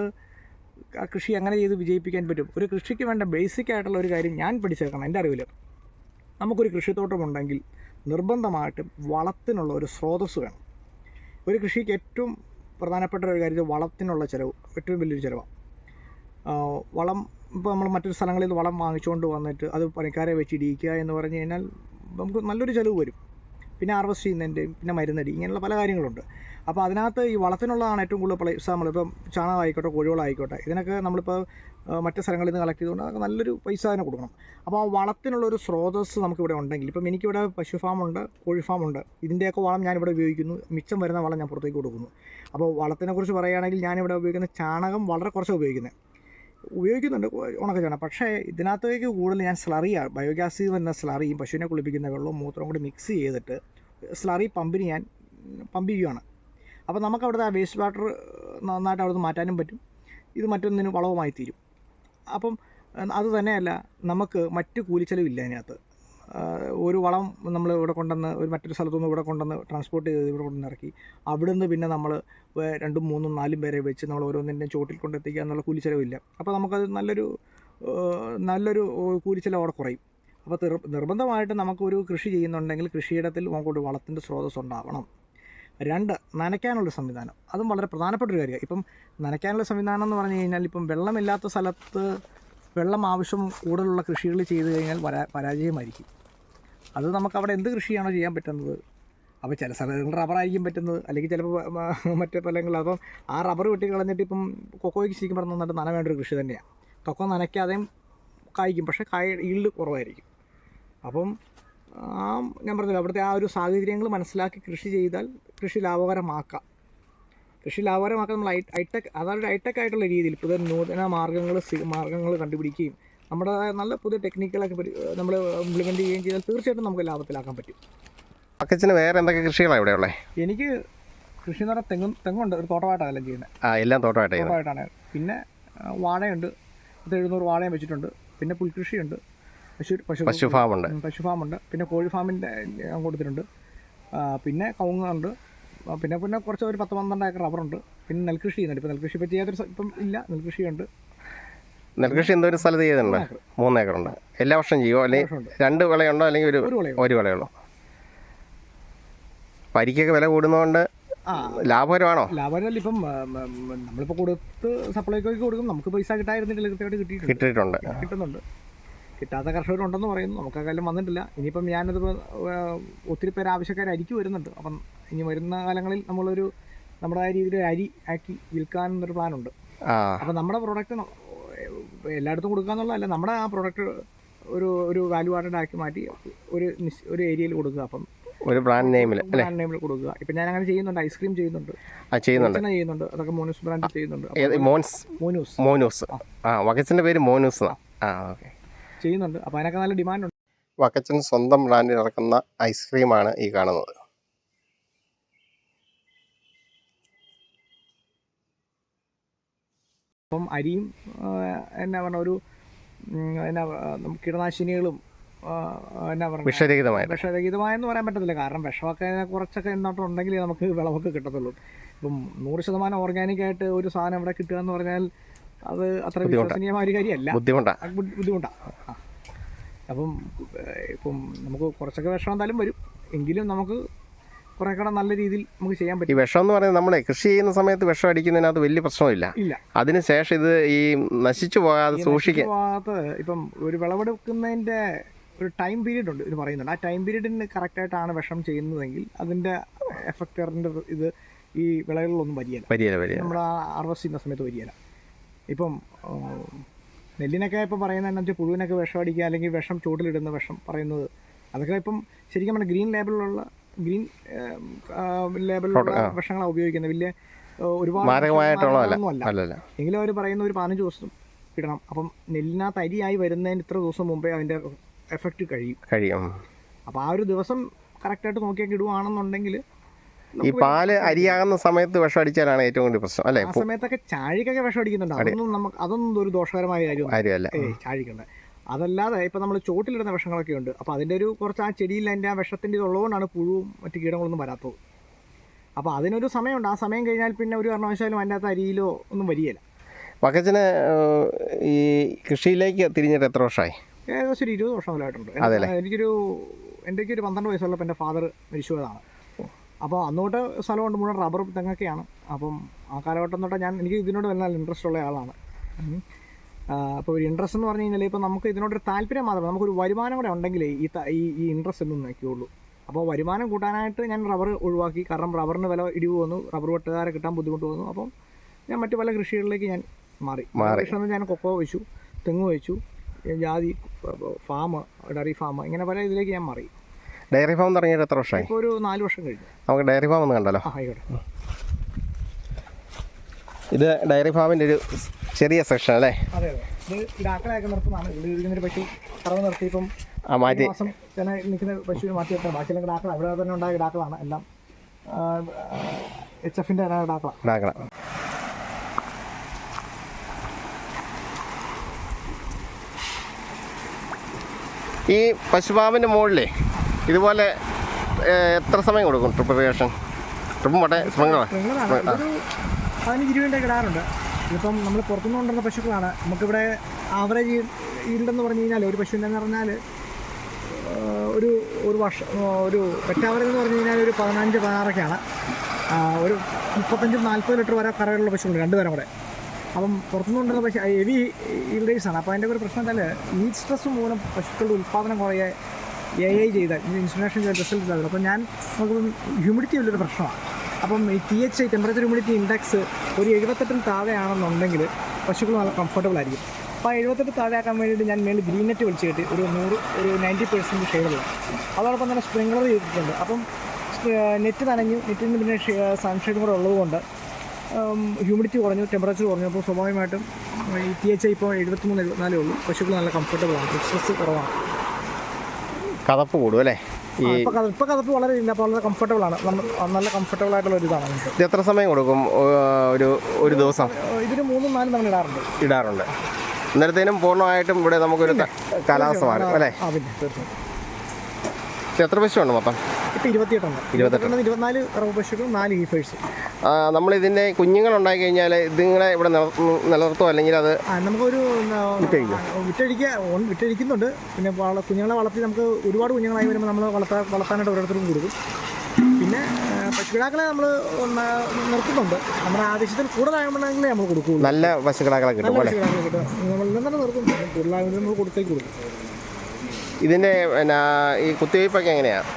ആ കൃഷി അങ്ങനെ ചെയ്ത് വിജയിപ്പിക്കാൻ പറ്റും. ഒരു കൃഷിക്ക് വേണ്ട ബേസിക് ആയിട്ടുള്ള ഒരു കാര്യം ഞാൻ പഠിച്ചേക്കണം എന്റെ അറിവിൽ നമുക്കൊരു കൃഷിത്തോട്ടമുണ്ടെങ്കിൽ നിർബന്ധമായിട്ടും വളത്തിനുള്ള ഒരു സ്രോതസ്സ് വേണം. ഒരു കൃഷിക്ക് ഏറ്റവും പ്രധാനപ്പെട്ട ഒരു കാര്യം വളത്തിനുള്ള ചിലവ് ഏറ്റവും വലിയൊരു ചിലവാണ് വളം ഇപ്പോൾ നമ്മൾ മറ്റൊരു സ്ഥലങ്ങളിൽ നിന്ന് വളം വാങ്ങിച്ചുകൊണ്ട് വന്നിട്ട് അത് പണിക്കാരെ വെച്ച് ഇടിയിക്കുക എന്ന് പറഞ്ഞു കഴിഞ്ഞാൽ നമുക്ക് നല്ലൊരു ചിലവ് വരും. പിന്നെ ഹാർവസ്റ്റ് ചെയ്യുന്നതിന്റെയും പിന്നെ മരുന്നടി ഇങ്ങനെയുള്ള പല കാര്യങ്ങളുണ്ട്. അപ്പോൾ അതിനകത്ത് ഈ വളത്തിനുള്ളതാണ് ഏറ്റവും കൂടുതൽ പൈസ നമ്മളിപ്പം ചാണകമായിക്കോട്ടെ കോഴികളായിക്കോട്ടെ ഇതിനൊക്കെ നമ്മളിപ്പോൾ മറ്റു സ്ഥലങ്ങളിൽ നിന്ന് കളക്ട് ചെയ്തുകൊണ്ട് അതൊക്കെ നല്ലൊരു പൈസ തന്നെ കൊടുക്കണം. അപ്പോൾ ആ വളത്തിനുള്ളൊരു സ്രോതസ്സ് നമുക്കിവിടെ ഉണ്ടെങ്കിൽ ഇപ്പം എനിക്കിവിടെ പശു ഫാമുണ്ട് കോഴി ഫാമുണ്ട് ഇതിന്റെയൊക്കെ വളം ഞാനിവിടെ ഉപയോഗിക്കുന്നു. മിച്ചം വരുന്ന വളം ഞാൻ പുറത്തേക്ക് കൊടുക്കുന്നു. അപ്പോൾ വളത്തിനെക്കുറിച്ച് പറയുകയാണെങ്കിൽ ഞാനിവിടെ ഉപയോഗിക്കുന്ന ചാണകം വളരെ കുറച്ചാണ് ഉപയോഗിക്കുന്നത്. ഉപയോഗിക്കുന്നുണ്ട്. ഉണക്ക ചാണകം. പക്ഷേ ഇതിനകത്തേക്ക് കൂടുതൽ ഞാൻ സ്ലറിയാണ് ബയോഗ്യാസിൽ വരുന്ന സ്ലറിയും പശുവിനെ കുളിപ്പിക്കുന്ന വെള്ളവും മൂത്രവും കൂടി മിക്സ് ചെയ്തിട്ട് സ്ലറി പമ്പിന് ഞാൻ പമ്പ് ചെയ്യുകയാണ് അപ്പോൾ നമുക്ക് അവിടുത്തെ ആ വേസ്റ്റ് വാട്ടർ നന്നായിട്ട് അവിടുന്ന് മാറ്റാനും പറ്റും. ഇത് മറ്റൊന്നിന് വളവുമായി തീരും. അപ്പം അത് തന്നെയല്ല നമുക്ക് മറ്റ് കൂലിച്ചെലവില്ല അതിനകത്ത് ഒരു വളം നമ്മൾ ഇവിടെ കൊണ്ടുവന്ന് ഒരു മറ്റൊരു സ്ഥലത്തുനിന്ന് ഇവിടെ കൊണ്ടുവന്ന് ട്രാൻസ്പോർട്ട് ചെയ്ത് ഇവിടെ കൊണ്ടുവന്ന് ഇറക്കി. അവിടെ നിന്ന് പിന്നെ നമ്മൾ രണ്ടും മൂന്നും നാലും പേരെ വെച്ച് നമ്മൾ ഓരോന്നിന്റെയും ചോട്ടിൽ കൊണ്ടെത്തിക്കുക എന്നുള്ള ചിലവില്ല അപ്പോൾ നമുക്കത് നല്ലൊരു നല്ലൊരു കൂലിച്ചെലവ് അവിടെ കുറയും. അപ്പോൾ നിർ നിർബന്ധമായിട്ട് നമുക്കൊരു കൃഷി ചെയ്യുന്നുണ്ടെങ്കിൽ കൃഷിയിടത്തിൽ നമുക്കൊരു വളത്തിന്റെ സ്രോതസ് ഉണ്ടാവണം. രണ്ട് നനയ്ക്കാനുള്ള സംവിധാനം. അതും വളരെ പ്രധാനപ്പെട്ട ഒരു കാര്യമാണ്. ഇപ്പം നനയ്ക്കാനുള്ള സംവിധാനം എന്ന് പറഞ്ഞു കഴിഞ്ഞാൽ ഇപ്പം വെള്ളമില്ലാത്ത സ്ഥലത്ത് വെള്ളം ആവശ്യം കൂടുതലുള്ള കൃഷികൾ ചെയ്തു കഴിഞ്ഞാൽ പരാ പരാജയമായിരിക്കും. അത് നമുക്ക് അവിടെ എന്ത് കൃഷിയാണോ ചെയ്യാൻ പറ്റുന്നത്? അപ്പോൾ ചില സ്ഥലങ്ങൾ റബ്ബറായിരിക്കും പറ്റുന്നത്. അല്ലെങ്കിൽ ചിലപ്പോൾ മറ്റു പലങ്ങളിൽ അപ്പം ആ റബ്ബർ വെട്ടി കളഞ്ഞിട്ട് ഇപ്പം കൊക്കോയ്ക്ക് ശരിക്കും പറഞ്ഞാൽ നന്നായിട്ട് നന വേണ്ട ഒരു കൃഷി തന്നെയാണ് കൊക്കോ നനയ്ക്കാതെയും കായ്ക്കും. പക്ഷേ കായ ഈൾഡ് കുറവായിരിക്കും. അപ്പം ആ ഞാൻ പറഞ്ഞില്ല അവിടുത്തെ ആ ഒരു സാഹചര്യങ്ങൾ മനസ്സിലാക്കി കൃഷി ചെയ്താൽ കൃഷി ലാഭകരമാക്കാം. കൃഷി ലാഭകരമാക്കാൻ നമ്മൾ ഹൈ ഹൈടെക് അതായത് ഹൈടെക് ആയിട്ടുള്ള രീതിയിൽ പുതിയ നൂതന മാർഗങ്ങൾ മാർഗങ്ങൾ കണ്ടുപിടിക്കുകയും നമ്മുടെ നല്ല പുതിയ ടെക്നിക്കുകളൊക്കെ നമ്മൾ ഇംപ്ലിമെന്റ് ചെയ്യുകയും ചെയ്താൽ തീർച്ചയായിട്ടും നമുക്ക് ലാഭത്തിലാക്കാൻ പറ്റും. അക്കച്ചന് വേറെ എന്തൊക്കെ കൃഷികളാണ് ഇവിടെ ഉള്ളത് എനിക്ക് കൃഷി എന്ന് പറഞ്ഞാൽ തെങ്ങും തെങ്ങുണ്ട്. ഒരു തോട്ടമായിട്ടാണ് എല്ലാം ചെയ്യുന്നത്. ആ എല്ലാം തോട്ടമായിട്ട് ചെയ്യുന്നത്. തോട്ടമായിട്ടാണ്. പിന്നെ വാഴയുണ്ട്. പത്ത് എഴുന്നൂറ് വാഴയും വെച്ചിട്ടുണ്ട്. പിന്നെ പുൽകൃഷിയുണ്ട്. പശു പശു പശു ഫാമുണ്ട്. പശു ഫാമുണ്ട്. പിന്നെ കോഴി ഫാമിന്റെ ഞാൻ കൊടുത്തിട്ടുണ്ട്. പിന്നെ കവുങ്ങുണ്ട്. പിന്നെ പിന്നെ കുറച്ച് ഒരു പത്ത് പന്ത്രണ്ട് ഏക്കർ റബ്ബറുണ്ട്. പിന്നെ നെൽകൃഷി ചെയ്യുന്നുണ്ട്. ഇപ്പോൾ നെൽകൃഷി ചെയ്യാത്തൊരു സ- ഇപ്പം ഇല്ല. നെൽകൃഷിയുണ്ട്. നെൽകൃഷി എന്തൊരു സ്ഥലത്ത് ചെയ്തിട്ടുണ്ട്. മൂന്ന് ഏക്കറുണ്ട്. എല്ലാ വർഷവും ചെയ്യുമോ അല്ലെങ്കിൽ രണ്ട് വിളയുണ്ടോ അല്ലെങ്കിൽ ഒരു ഒരു വിളയോ ഒരു വിളയുള്ളൂ? പരിക്കൊക്കെ വില കൂടുന്നതുകൊണ്ട് ലാഭകരമാണോ? ലാഭകരമല്ല. ഇപ്പം നമ്മളിപ്പോൾ കൊടുത്ത് സപ്ലൈക്കോയ്ക്ക് കൊടുക്കും. നമുക്ക് പൈസ കിട്ടായിരുന്നില്ല കൃത്യമായിട്ട് കിട്ടിയിട്ടുണ്ട്. കിട്ടിയിട്ടുണ്ട്. കിട്ടുന്നുണ്ട്. കിട്ടാത്ത കർഷകരുണ്ടെന്ന് പറയുന്നു. നമുക്ക് കാലം വന്നിട്ടില്ല. ഇനിയിപ്പം ഞാനത് ഒത്തിരി പേര് ആവശ്യക്കാരായിരിക്കും വരുന്നുണ്ട്. അപ്പം ഇനി വരുന്ന കാലങ്ങളിൽ നമ്മളൊരു നമ്മുടെ ആ രീതിയിൽ അരി ആക്കി വിൽക്കാൻ എന്നൊരു പ്ലാനുണ്ട് അപ്പം നമ്മുടെ പ്രോഡക്റ്റ് എല്ലായിടത്തും കൊടുക്കാന്നുള്ളതല്ല നമ്മുടെ ആ പ്രൊഡക്റ്റ് ഒരു ഒരു വാല്യൂ ആഡഡ് ആക്കി മാറ്റി ഒരു നിശ്- ഒരു ഏരിയയിൽ കൊടുക്കുക. അപ്പം ഒരു ബ്രാൻഡ് നെയിമിൽ അല്ലേ? ബ്രാൻഡ് നെയിമിൽ കൊടുക്കുക. ഇപ്പം ഞാൻ അങ്ങനെ ചെയ്യുന്നുണ്ട് ഐസ്ക്രീം ചെയ്യുന്നുണ്ട്. ആ ചെയ്യുന്നുണ്ട്. ചെയ്യുന്നുണ്ട് അതൊക്കെ മോനൂസ് ബ്രാൻഡ് ചെയ്യുന്നുണ്ട്. മോൻസ്? മോനൂസ്. മോനൂസ്. ആ. വകച്ചന്റെ പേര് മോനൂസ്. ആ ഓക്കെ. ചെയ്യുന്നുണ്ട്. അപ്പോൾ അതിനൊക്കെ നല്ല ഡിമാൻഡ് ഉണ്ട്. വക്കച്ചൻ സ്വന്തം ബ്രാൻഡിൽ ഇറക്കുന്ന ഐസ്ക്രീമാണ് ഈ കാണുന്നത്. അപ്പം അരിയും എന്നാ പറഞ്ഞ ഒരു എന്നാ കീടനാശിനികളും എന്നാ പറയുക വിഷരഹിതമായ വിഷരഹിതമായെന്ന് പറയാൻ പറ്റത്തില്ല. കാരണം വിഷമൊക്കെ കുറച്ചൊക്കെ എന്നിട്ടുണ്ടെങ്കിൽ നമുക്ക് വിളവൊക്കെ കിട്ടത്തുള്ളൂ. ഇപ്പം നൂറ് ശതമാനം ഓർഗാനിക് ആയിട്ട് ഒരു സാധനം ഇവിടെ കിട്ടുക എന്ന് പറഞ്ഞാൽ അത് അത്ര. വിശ്വസനീയമായ ഒരു കാര്യമല്ല. ബുദ്ധിമുട്ടാണ് അപ്പം ഇപ്പം നമുക്ക് കുറച്ചൊക്കെ വിഷം എന്തായാലും വരും. എങ്കിലും നമുക്ക് കുറേ കൂടെ നല്ല രീതിയിൽ നമുക്ക് ചെയ്യാൻ ഈ പറ്റും. വിഷം എന്ന് പറയുന്നത് നമ്മളെ കൃഷി ചെയ്യുന്ന സമയത്ത് വിഷം അടിക്കുന്നതിനകത്ത് വലിയ പ്രശ്നമില്ല. ഇല്ല. അതിനുശേഷം ഇത് ഈ നശിച്ചു പോകാതെ സൂക്ഷിക്കാൻ പോകാത്ത ഇപ്പം ഒരു വിളവെടുക്കുന്നതിന്റെ ഒരു ടൈം പീരീഡ് ഉണ്ട് ഇത് പറയുന്നുണ്ട്. ആ ടൈം പീരീഡിന് കറക്റ്റായിട്ടാണ് വിഷം ചെയ്യുന്നതെങ്കിൽ അതിന്റെ എഫക്റ്റിന്റെ ഇത് ഈ വിളകളിലൊന്നും വരികയില്ല വരികയില്ല വരിക നമ്മുടെ ഹാർവസ്റ്റ് ചെയ്യുന്ന സമയത്ത് വരികയില്ല ഇപ്പം നെല്ലിനൊക്കെ ഇപ്പോൾ പറയുന്നത് വെച്ചാൽ പുഴുവിനൊക്കെ വിഷം അടിക്കുക അല്ലെങ്കിൽ വിഷം ചൂട്ടിലിടുന്ന വിഷം പറയുന്നത് അതൊക്കെ ഇപ്പം ശരിക്കും നമ്മുടെ ഗ്രീൻ ലേബിളിലുള്ള ഗ്രീൻ ലേബലുള്ള ഭക്ഷണങ്ങളാണ് ഉപയോഗിക്കുന്നത്. വലിയ ഒരുപാട് എങ്കിലും അവർ പറയുന്ന ഒരു പതിനഞ്ച് ദിവസം ഇടണം. അപ്പം നെല്ലിനകത്ത് അരിയായി വരുന്നതിന് ഇത്ര ദിവസം മുമ്പേ അതിന്റെ എഫക്റ്റ് കഴിയും. കഴിയും. അപ്പോൾ ആ ഒരു ദിവസം കറക്റ്റായിട്ട് നോക്കിയൊക്കെ ഇടുവാണെന്നുണ്ടെങ്കിൽ ഈ പാൽ അരിയാകുന്ന സമയത്ത് വിഷം അടിച്ചാലാണ് ഏറ്റവും കൂടുതൽ പ്രശ്നം അല്ലേ? ആ സമയത്തൊക്കെ ചാഴിക്കൊക്കെ വിഷം അടിക്കുന്നുണ്ട്. അതൊന്നും നമുക്ക് അതൊന്നും ഒരു ദോഷകരമായ കാര്യമല്ല. ചാഴിക്കണ്ട. അതല്ലാതെ ഇപ്പം നമ്മൾ ചോട്ടിലിടുന്ന വിഷങ്ങളൊക്കെ ഉണ്ട്. അപ്പോൾ അതിന്റെ ഒരു കുറച്ച് ആ ചെടിയിൽ അതിന്റെ ആ വിഷത്തിന്റെ ഇതുള്ളതുകൊണ്ടാണ് പുഴുവും മറ്റു കീടങ്ങളൊന്നും വരാത്തത്. അപ്പോൾ അതിനൊരു സമയമുണ്ട്. ആ സമയം കഴിഞ്ഞാൽ പിന്നെ ഒരു കാരണവശാലും അതിന്റെ അകത്ത് അരിയിലോ ഒന്നും വരികയില്ല. വക്കച്ചന് ഈ കൃഷിയിലേക്ക് തിരിഞ്ഞിട്ട് എത്ര വർഷമായി? ഏകദേശം ഒരു ഇരുപത് വർഷം മുതലായിട്ടുണ്ട്. എനിക്കൊരു എന്റെ ഒരു പന്ത്രണ്ട് വയസ്സുള്ളപ്പോൾ എന്റെ ഫാദർ മരിച്ചുപോയതാണ്. അപ്പോൾ അന്നോട്ട് സ്ഥലമുണ്ട് മുഴുവൻ റബ്ബർ തെങ്ങൊക്കെയാണ്. അപ്പം ആ കാലഘട്ടം തൊട്ട് ഞാൻ എനിക്ക് ഇതിനോട് വല്ല ഇൻട്രസ്റ്റ് ഉള്ള ആളാണ്. അപ്പോൾ ഒരു ഇൻട്രസ്റ്റ് എന്ന് പറഞ്ഞു കഴിഞ്ഞാൽ ഇപ്പോൾ നമുക്ക് ഇതിനോടൊരു താല്പര്യം മാത്രമേ നമുക്കൊരു വരുമാനം കൂടെ ഉണ്ടെങ്കിൽ ഈ ഈ ഈ ഇൻട്രസ്റ്റ് ഒന്നും നോക്കിയുള്ളൂ അപ്പോൾ വരുമാനം കൂട്ടാനായിട്ട് ഞാൻ റബ്ബർ ഒഴിവാക്കി കാരണം റബ്ബറിന് വില ഇടിവ് വന്നു റബ്ബർ വെട്ടുകാരെ കിട്ടാൻ ബുദ്ധിമുട്ട് വന്നു. അപ്പം ഞാൻ മറ്റു പല കൃഷികളിലേക്ക് ഞാൻ മാറി. മാറി. കൃഷി ഞാൻ കൊക്കോ വെച്ചു തെങ്ങ് വെച്ചു ജാതി ഫാം ഡയറി ഫാം ഇങ്ങനെ പല ഇതിലേക്ക് ഞാൻ മാറി. ഡയറി ഫാം തുടങ്ങിയിട്ട് എത്ര വർഷമായി? ഇപ്പോൾ ഒരു നാല് വർഷം കഴിഞ്ഞു. നമുക്ക് ഡയറി ഫാം ഒന്ന് കണ്ടല്ലോ. ആയിക്കോട്ടെ. ഇത് ഡയറി ഫാമിന്റെ ഒരു ചെറിയ സെക്ഷൻ അല്ലേ? അതെ അതെ. ഇത് ഇടാക്കളയൊക്കെ നിർത്തുന്നതാണ്. ഇവിടെ ഇരിക്കുന്നൊരു പശു കറവ് നിർത്തി ഇപ്പം ആ മാറ്റി. മാസം തന്നെ നിൽക്കുന്ന മാറ്റി വെക്കണം ബാക്കിയെല്ലാം കിടാക്കള. അവിടെ തന്നെ ഉണ്ടായ എല്ലാം. എച്ച് എഫിന്റെ ഈ പശുപാമ്പിന്റെ മുകളിലേ ഇതുപോലെ എത്ര സമയം കൊടുക്കും? ട്രിപ്പ് ട്രിപ്പ് മറ്റേ സ്പ്രിംഗ്ലറാണ് ഇതൊരു പതിനഞ്ച് ഇരുപതിന്റെ ഇടാറുണ്ട് ഇതിപ്പം നമ്മൾ പുറത്തുനിന്ന് കൊണ്ടുവരുന്ന പശുക്കളാണ്. നമുക്കിവിടെ ആവറേജ് ഈൽഡെന്ന് പറഞ്ഞു കഴിഞ്ഞാൽ ഒരു പശുവിന്റെ എന്ന് പറഞ്ഞാൽ ഒരു ഒരു വർഷം ഒരു പെറ്റാവറേജ് എന്ന് പറഞ്ഞു കഴിഞ്ഞാൽ ഒരു പതിനഞ്ച് പതിനാറൊക്കെയാണ്. ഒരു മുപ്പത്തഞ്ചും നാൽപ്പത് ലിറ്റർ വരെ കറകളുള്ള പശുക്കളുണ്ട് രണ്ടുപേരും കൂടെ. അപ്പം പുറത്തുനിന്ന് കൊണ്ടുവരുന്ന പശു ഹെവി ഈൽഡേഴ്സാണ് അപ്പോൾ അതിന്റെ ഒരു പ്രശ്നം വെച്ചാൽ ഈ സ്ട്രെസ് മൂലം പശുക്കളുടെ ഉൽപ്പാദനം കുറയെ എ ഐ ചെയ്താൽ ഇൻസുലേഷൻ ചെയ്ത റിസൾട്ട് ഇല്ലാതെ അപ്പോൾ ഞാൻ നമുക്ക് ഹ്യൂമിഡിറ്റി വലിയൊരു പ്രശ്നമാണ്. അപ്പം ഈ T H I temperature humidity index ഒരു എഴുപത്തെട്ടിന് താഴെയാണെന്നുണ്ടെങ്കിൽ പശുക്കൾ നല്ല കംഫർട്ടബിൾ ആയിരിക്കും. അപ്പോൾ ആ എഴുപത്തെട്ട് താഴെയാക്കാൻ വേണ്ടിയിട്ട് ഞാൻ മേളിൽ ഗ്രീൻ നെറ്റ് വിളിച്ച് കെട്ടി ഒരു നൂറ് ഒരു നയന്റി പെർസെന്റ് ഷെയ്ഡുള്ള അതോടൊപ്പം തന്നെ സ്പ്രിംഗ്ലർ ചെയ്തിട്ടുണ്ട്. അപ്പം നെറ്റ് നനഞ്ഞു നെറ്റിന് പിന്നെ സൺഷെയ്ഡും കൂടെ ഉള്ളതുകൊണ്ട് ഹ്യൂമിഡിറ്റി കുറഞ്ഞു ടെമ്പറേച്ചർ കുറഞ്ഞു. അപ്പോൾ സ്വാഭാവികമായിട്ടും ഈ ടി എച്ച് ഐ ഇപ്പോൾ എഴുപത്തിമൂന്ന് എഴുപത്തിനാലേ ഉള്ളൂ. പശുക്കൾ നല്ല കംഫർട്ടബിളാണ് സ്ട്രെസ് കുറവാണ്. കതപ്പ് കൂടും അല്ലേ? ഈ ഇപ്പോൾ കഥ ഇപ്പോൾ കഥപ്പ് വളരെ ഇല്ല അപ്പോൾ വളരെ കംഫർട്ടബിൾ ആണ്. നമ്മ- നല്ല കംഫർട്ടബിൾ ആയിട്ടുള്ള ഒരു ഇതാണ് നമുക്ക് ഇത് എത്ര സമയം കൊടുക്കും? ഏഹ്, ഒരു ഒരു ദിവസം? ഇതിന് മൂന്നും നാലും തവണ ഇടാറുണ്ട്. ഇടാറുണ്ട്. അന്നേരത്തേനും പൂർണമായിട്ടും ഇവിടെ നമുക്കൊരു ക- കാലാവസ്ഥ മാറും അല്ലേ? ആ പിന്നെ തീർച്ചയായും ഇത് എത്ര പശുവുണ്ട് മൊത്തം? ഇപ്പോൾ കുഞ്ഞുങ്ങൾ ഉണ്ടായി ഇരുപത്തിനാല് പശുക്കളും നാല് നമ്മളിതിന്റെ കുഞ്ഞുങ്ങളുണ്ടായി കഴിഞ്ഞാൽ ഇതിങ്ങളെ ഇവിടെ നിലനിർത്തോ? നിലനിർത്തുമോ അല്ലെങ്കിൽ അത് നമുക്കൊരു വിറ്റഴിക്കുക വിറ്റഴിക്കുന്നുണ്ട്. പിന്നെ വള കുഞ്ഞുങ്ങളെ വളർത്തി നമുക്ക് ഒരുപാട് കുഞ്ഞുങ്ങളായി വരുമ്പോൾ നമ്മൾ വളർത്താൻ വളർത്താനായിട്ട് ഓരോരുത്തർക്കും കൊടുക്കും. പിന്നെ പശുക്കിടാക്കളെ നമ്മൾ നിർത്തുന്നുണ്ട്. നമ്മുടെ ആവശ്യത്തിൽ കൂടുതലാകുമ്പോഴെങ്കിലേ നമ്മൾ കൊടുക്കും നല്ല പശുക്കിടാക്കളെ കിട്ടും നമ്മൾ തന്നെ നിർത്തുന്നുണ്ട് കൂടുതലാകുമ്പോൾ നമ്മൾ കൊടുത്തേക്ക് കൊടുക്കും. ഇതിന്റെ പിന്നെ ഈ കുത്തിവയ്പ്പൊക്കെ എങ്ങനെയാണ്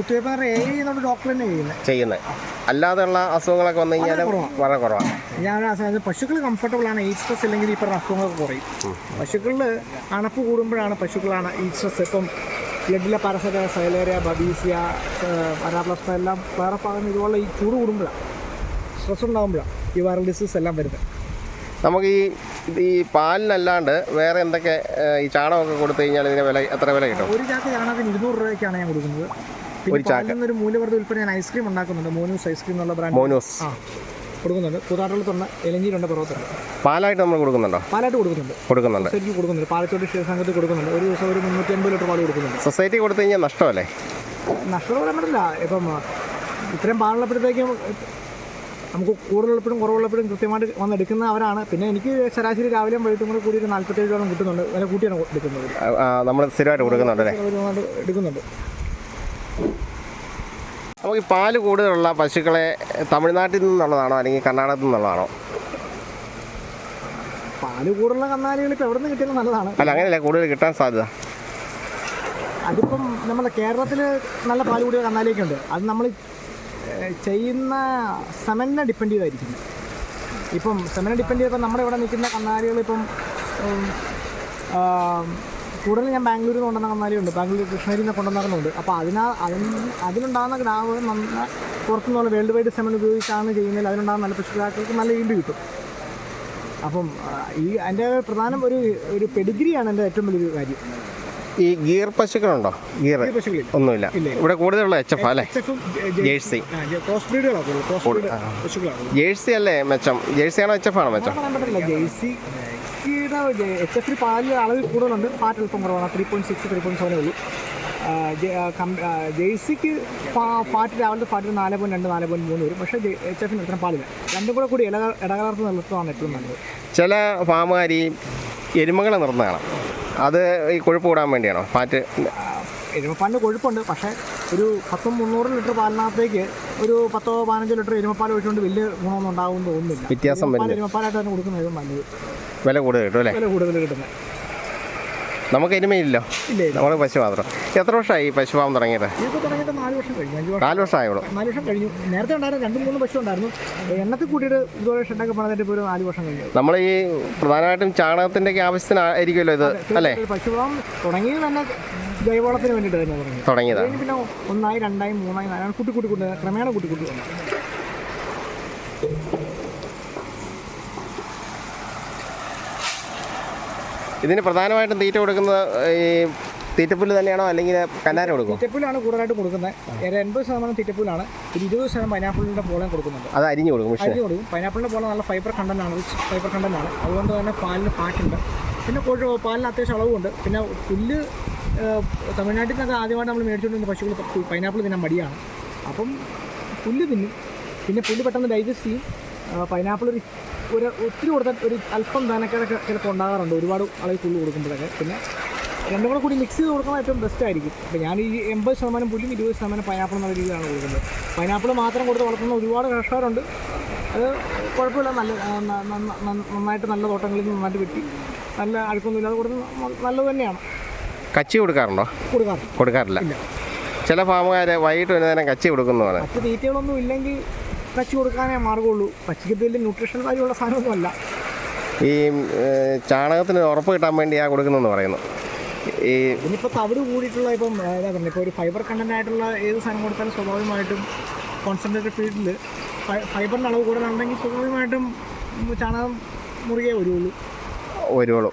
കുത്തിവയ്പ്പ് പറഞ്ഞാൽ ഏ നമ്മുടെ ഡോക്ടർ തന്നെ ചെയ്യുന്നത് ചെയ്യുന്നത് അല്ലാതെയുള്ള അസുഖങ്ങളൊക്കെ വന്നു കഴിഞ്ഞാൽ വളരെ കുറവാണ്. ഞാൻ പശുക്കൾ കംഫർട്ടബിൾ ആണ് ഈ സ്ട്രെസ് ഇല്ലെങ്കിൽ ഈ പറഞ്ഞ അസുഖങ്ങളൊക്കെ കുറയും. പശുക്കളിൽ അണപ്പ് കൂടുമ്പോഴാണ് പശുക്കളാണ് ഈ സ്ട്രെസ് ഇപ്പം ബ്ലഡിലെ പാരസൈറ്റ സൈലേറിയ ബബീസിയ പരാപ്ലസ്ത എല്ലാം വേറെ ഭാഗം ഇതുപോലെ ഈ ചൂട് കൂടുമ്പോഴാണ് സ്ട്രെസ് ഉണ്ടാകുമ്പോഴാണ് ഈ വൈറൽ ഡിസീസ് എല്ലാം വരുന്നത്. നമുക്ക് ഈ ഈ പാലിനല്ലാണ്ട് വേറെ എന്തൊക്കെ ഈ ചാണകമൊക്കെ കൊടുത്തു കഴിഞ്ഞാൽ ഇതിന് വില എത്ര വില കിട്ടും? ഒരു ചാക്ക് ചാണകത്തിന് ഇരുന്നൂറ് രൂപയ്ക്കാണ് ഞാൻ കൊടുക്കുന്നത്. പിന്നെ പാലിൽ ഒരു മൂല്യവർദ്ധ ഉൽപ്പന്നം ഐസ്ക്രീം ഉണ്ടാക്കുന്നുണ്ട്. മോനൂസ് ഐസ്ക്രീം എന്നുള്ള ബ്രാൻഡ്. മോനൂസ്. ആ കൊടുക്കുന്നുണ്ട്. കൂത്താട്ടുള്ളത്തുണ്ട് എലഞ്ചിയിലുണ്ട് പുറത്തുണ്ട് പാലായിട്ട് നമ്മൾ കൊടുക്കുന്നുണ്ടോ? പാലായിട്ട് കൊടുക്കുന്നുണ്ട്. കൊടുക്കുന്നുണ്ട്. ശരിക്കും കൊടുക്കുന്നുണ്ട്. പാലത്തോട് ക്ഷീരസംഘത്തിൽ കൊടുക്കുന്നുണ്ട്. ഒരു ദിവസം ഒരു മുന്നൂറ്റി അമ്പത് ലിറ്റർ പാൽ കൊടുക്കുന്നുണ്ട്. സൊസൈറ്റി കൊടുത്തു കഴിഞ്ഞാൽ നഷ്ടമല്ലേ? നഷ്ടം പറയാൻ പറ്റില്ല ഇപ്പം ഇത്രയും പാലുള്ളപ്പോഴത്തേക്കും നമുക്ക് കൂടുതലുള്ളപ്പോഴും കുറവുള്ളപ്പോഴും കൃത്യമായിട്ട് വന്നെടുക്കുന്ന അവരാണ്. പിന്നെ എനിക്ക് ശരാശരി രാവിലെയും വൈകിട്ടും കൂടെ കൂടി ഒരു നാൽപ്പത്തേഴ് രൂപ കിട്ടുന്നുണ്ട്. വില കൂട്ടിയാണ് എടുക്കുന്നത്. നമ്മൾ സ്ഥിരമായിട്ട് കൊടുക്കുന്നുണ്ട് എടുക്കുന്നുണ്ട്. നമുക്ക് ഈ പാൽ കൂടുതലുള്ള പശുക്കളെ തമിഴ്നാട്ടിൽ നിന്നുള്ളതാണോ അല്ലെങ്കിൽ കർണാടകത്തിൽ നിന്നുള്ളതാണോ? പാൽ കൂടുതലുള്ള കന്നാലികൾ ഇപ്പോൾ എവിടെ നിന്ന് കിട്ടിയാലും നല്ലതാണ്. അല്ല അങ്ങനെയല്ല കൂടുതൽ കിട്ടാൻ സാധ്യത. അതിപ്പം നമ്മുടെ കേരളത്തിൽ നല്ല പാൽ കൂടിയ കന്നാലിയൊക്കെ ഉണ്ട്. അത് നമ്മൾ ചെയ്യുന്ന സെമനെ ഡിപ്പെൻഡ് ചെയ്തായിരിക്കും. ഇപ്പം സെമനെ ഡിപ്പെൻഡ് ചെയ്തപ്പോൾ നമ്മുടെ ഇവിടെ നിൽക്കുന്ന കന്നാലികൾ ഇപ്പം കൂടുതൽ ഞാൻ ബാംഗ്ലൂരിൽ നിന്ന് കൊണ്ടുവന്ന കന്നാലിയുണ്ട് ബാംഗ്ലൂർ കൃഷ്ണഗിരിയിൽ നിന്ന് കൊണ്ടുവന്നാലുണ്ട് അപ്പോൾ അതിനാ അതിന് അതിനുണ്ടാകുന്ന ഗ്രാവ് നന്ന പുറത്തുനിന്നുള്ള വേൾഡ് വൈഡ് സെമൻ ഉപയോഗിച്ചാണ് ചെയ്യുന്നതിൽ അതിനുണ്ടാകുന്ന നല്ല പശുക്കളാക്കൾക്ക് നല്ല ഈൽഡ് കിട്ടും. അപ്പം ഈ അതിന്റെ പ്രധാനം ഒരു ഒരു പെഡിഗ്രിയാണ് എന്റെ ഏറ്റവും വലിയൊരു കാര്യം. ഈ ഗിയർ പശുക്കളുണ്ടോ? ഗിയർ ഒന്നുമില്ല. ഇവിടെ കൂടുതലുള്ള എച്ച് എഫ് അല്ലേ? ജേഴ്സി ജേഴ്സി അല്ലേ മെച്ചം? ജേഴ്സി ആണോ എച്ച് എഫ് ആണോ മെച്ചം? ജേഴ്സി എച്ച് എഫ് പാലിൽ അളവ് കൂടുതലുണ്ട്. ഫാറ്റ് അല്പം കുറവാണ്. Three point six three point സെവനേ ഉള്ളൂ. ജേഴ്സിക്ക് ഫാറ്റ് രാവിലത്തെ ഫാറ്റിൽ നാല് പോയിന്റ് രണ്ട് നാല് പോയിന്റ് മൂന്ന് വരും. പക്ഷേ എച്ച് എഫിന് ഇത്ര പാലില്ല. രണ്ടും കൂടെ കൂടി ഇട ഇടകലർത്ത് നിർത്തുന്നതാണ് ഏറ്റവും നല്ലത്. ചില ഫാമുകാരി എരുമകളെ നിർത്തുന്ന കാണാം അത് ഈ കൊഴുപ്പ് കൂടാൻ വേണ്ടിയാണോ? ഫാറ്റ് എരുമപ്പാലിന് കൊഴുപ്പുണ്ട്. പക്ഷേ ഒരു പത്തും മുന്നൂറ് ലിറ്റർ പാലിനകത്തേക്ക് ഒരു പത്തോ പതിനഞ്ചോ ലിറ്റർ എരുമപ്പാൽ ഒഴിച്ചുകൊണ്ട് വലിയ ഗുണമൊന്നും ഉണ്ടാകുമെന്ന് തോന്നുന്നില്ല. വ്യത്യാസം എരുമപ്പാലായിട്ട് തന്നെ കൊടുക്കുന്നത് ഏതും നല്ലത്. വില കൂടുതൽ കിട്ടും അല്ലേ? വില കൂടുതൽ കിട്ടുന്നത്. നമുക്ക് എരുമയില്ലോ ഇല്ല ഇല്ല. പശു മാത്രം. എത്ര വർഷമായി ഈ പശുപാലം തുടങ്ങിയത്? നാല് വർഷം കഴിഞ്ഞു. നാല് വർഷം കഴിഞ്ഞു. നേരത്തെ ഉണ്ടായിരുന്നു രണ്ടും മൂന്നും പശു ഉണ്ടായിരുന്നു. എണ്ണത്തിൽ കൂട്ടിയിട്ട് ഇതുപോലെ ഷെഡൊക്കെ പണിതിട്ട് ഇപ്പോൾ ഒരു നാല് വർഷം കഴിഞ്ഞു. നമ്മൾ ഈ പ്രധാനമായിട്ടും ചാണകത്തിന്റെ ഒക്കെ ആവശ്യത്തിനായിരിക്കുമല്ലോ ഇത് അല്ലേ? പശു ഫാം തുടങ്ങിയത് തന്നെ ജൈവവളത്തിന് വേണ്ടിയിട്ട് തന്നെ തുടങ്ങി തുടങ്ങിയതാണ് പിന്നെ ഒന്നായി രണ്ടായി മൂന്നായി നാലായി കുട്ടി കുട്ടി കുട്ടി ക്രമേണ കുട്ടി കുട്ടി വന്നു. ഇതിന് പ്രധാനമായിട്ടും തീറ്റ കൊടുക്കുന്നത് ഈ തീറ്റപ്പുല്ല് തന്നെയാണോ അല്ലെങ്കിൽ കന്നാര കൊടുക്കും തീറ്റപ്പുല്ലാണ് കൂടുതലായിട്ട് കൊടുക്കുന്നത്. ഒരു എൺപത് ശതമാനം തീറ്റപ്പുല്ലാണ്. ഒരു ഇരുപത് ശതമാനം പൈനാപ്പിളിന്റെ പോളം കൊടുക്കുന്നുണ്ട്. അത് അരിഞ്ഞ് കൊടുക്കും അരിഞ്ഞ് കൊടുക്കും. പൈനാപ്പിളിന്റെ പോലെ നല്ല ഫൈബർ കണ്ടന്റ് ആണ് ഫൈബർ കണ്ടന്റ് ആണ്. അതുകൊണ്ട് തന്നെ പാലിന് പാക്കുണ്ട് പിന്നെ കോഴി പാലിന് അത്യാവശ്യം അളവുണ്ട്. പിന്നെ പുല്ല് തമിഴ്നാട്ടിൽ നിന്നൊക്കെ ആദ്യമായിട്ട് നമ്മൾ മേടിച്ചുകൊണ്ട് പശുക്കൾ പൈനാപ്പിൾ തിന്നാൻ മടിയാണ്. അപ്പം പുല്ല് തിന്നും. പിന്നെ പുല്ല് പെട്ടെന്ന് ഡൈജസ്റ്റ് ചെയ്യും. പൈനാപ്പിൾ ഒരു ഒരു ഒത്തിരി കൊടുത്താൽ ഒരു അല്പം ദാനക്കേടൊക്കെ ചിലപ്പോൾ ഉണ്ടാകാറുണ്ട്. ഒരുപാട് അളവിൽ പുല്ല് കൊടുക്കുമ്പോഴൊക്കെ. പിന്നെ രണ്ടും കൂടെ കൂടി മിക്സ് ചെയ്ത് കൊടുക്കുന്നത് ഏറ്റവും ബെസ്റ്റ് ആയിരിക്കും. അപ്പോൾ ഞാൻ ഈ എൺപത് ശതമാനം പുല്ലും ഇരുപത് ശതമാനം പൈനാപ്പിൾ എന്നുള്ള രീതിയിലാണ് കൊടുക്കുന്നത്. പൈനാപ്പിൾ മാത്രം കൊടുത്ത് വളർത്തുന്ന ഒരുപാട് കർഷകരുണ്ട്. അത് കുഴപ്പമില്ല. നല്ല നന്നായിട്ട് നല്ല തോട്ടങ്ങളിൽ നിന്ന് നന്നായിട്ട് വെട്ടി നല്ല അഴുക്കൊന്നുമില്ലാതെ കൊടുക്കുന്നത് നല്ലത് തന്നെയാണ്. കച്ചി കൊടുക്കാറുണ്ടോ? കൊടുക്കാറില്ല. ചില ഫാമുകാർ വൈകിട്ട് വരുന്ന നേരം കച്ചി കൊടുക്കുന്നതാണ് മറ്റ് തീറ്റകളൊന്നും ഇല്ലെങ്കിൽ കച്ചി കൊടുക്കാനേ മാർഗമുള്ളൂ പച്ചയ്ക്ക് വലിയ ന്യൂട്രീഷൻ വാല്യുള്ള സാധനമൊന്നുമല്ല ഈ ചാണകത്തിന് ഉറപ്പ് കിട്ടാൻ വേണ്ടിയാണ് കൊടുക്കുന്നതെന്ന് പറയുന്നു. ഈ ഇനിയിപ്പോൾ തവിട് കൂടിയിട്ടുള്ള ഇപ്പം ഏ, എന്താ പറയുക ഇപ്പോൾ ഒരു ഫൈബർ കണ്ടന്റ് ആയിട്ടുള്ള ഏത് സാധനം കൊടുത്താലും സ്വാഭാവികമായിട്ടും കോൺസെൻട്രേറ്റഡ് ഫീഡിൽ ഫൈബറിന്റെ അളവ് കൂടുതലുണ്ടെങ്കിൽ സ്വാഭാവികമായിട്ടും ചാണകം മുറുകെ വരുള്ളൂ. വരുവുള്ളൂ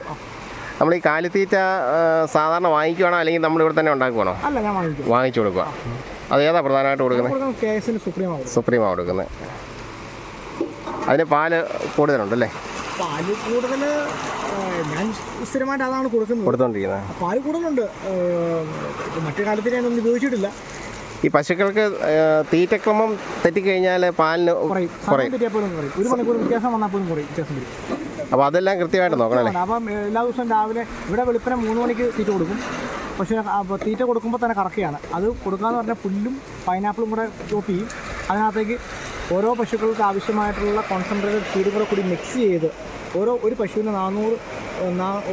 നമ്മൾ ഈ കാലിത്തീറ്റ സാധാരണ വാങ്ങിക്കുവാണോ? അല്ലെങ്കിൽ നമ്മൾ ഇവിടെ തന്നെ ഉണ്ടാക്കുവാണോ? അല്ല ഞാൻ വാങ്ങിക്കും. വാങ്ങിച്ചു കൊടുക്കുക. അത് ഏതാ പ്രധാനമായിട്ട് കൊടുക്കുന്നത്? സുപ്രീമാണ് കൊടുക്കുന്നത്. അതിന് പാൽ കൂടുതലുണ്ടല്ലേ പാൽ കൂടുതൽ ഞാൻ സ്ഥിരമായിട്ട് അതാണ് കൊടുക്കുന്നത്. കൊടുത്തോണ്ടിരിക്കുന്നത് പാൽ കൂടുതലുണ്ട്. മറ്റു ഇപ്പൊ മറ്റു കാലത്ത് ഞാനൊന്നും ഉപയോഗിച്ചിട്ടില്ല. ഈ പശുക്കൾക്ക് തീറ്റക്രമം തെറ്റിക്കഴിഞ്ഞാൽ പാലിന് കുറയും. ഒരു മണിക്കൂർ വ്യത്യാസം വന്നാൽ പോലും കുറയും. വ്യത്യാസം വരും. അപ്പോൾ അതെല്ലാം കൃത്യമായിട്ട് നോക്കണം അല്ലേ? അപ്പം എല്ലാ ദിവസവും രാവിലെ ഇവിടെ വെളുപ്പിനെ മൂന്ന് മണിക്ക് തീറ്റ കൊടുക്കും. പക്ഷേ തീറ്റ കൊടുക്കുമ്പോൾ തന്നെ കറക്കുകയാണ് അത് കൊടുക്കാന്ന് പറഞ്ഞാൽ പുല്ലും പൈനാപ്പിളും കൂടെ ചോപ്പ് ചെയ്യും. അതിനകത്തേക്ക് ഓരോ പശുക്കൾക്ക് ആവശ്യമായിട്ടുള്ള കോൺസെൻട്രേറ്റഡ് ഫീഡും കൂടെ കൂടി മിക്സ് ചെയ്ത് ഓരോ ഒരു പശുവിന് നാനൂറ്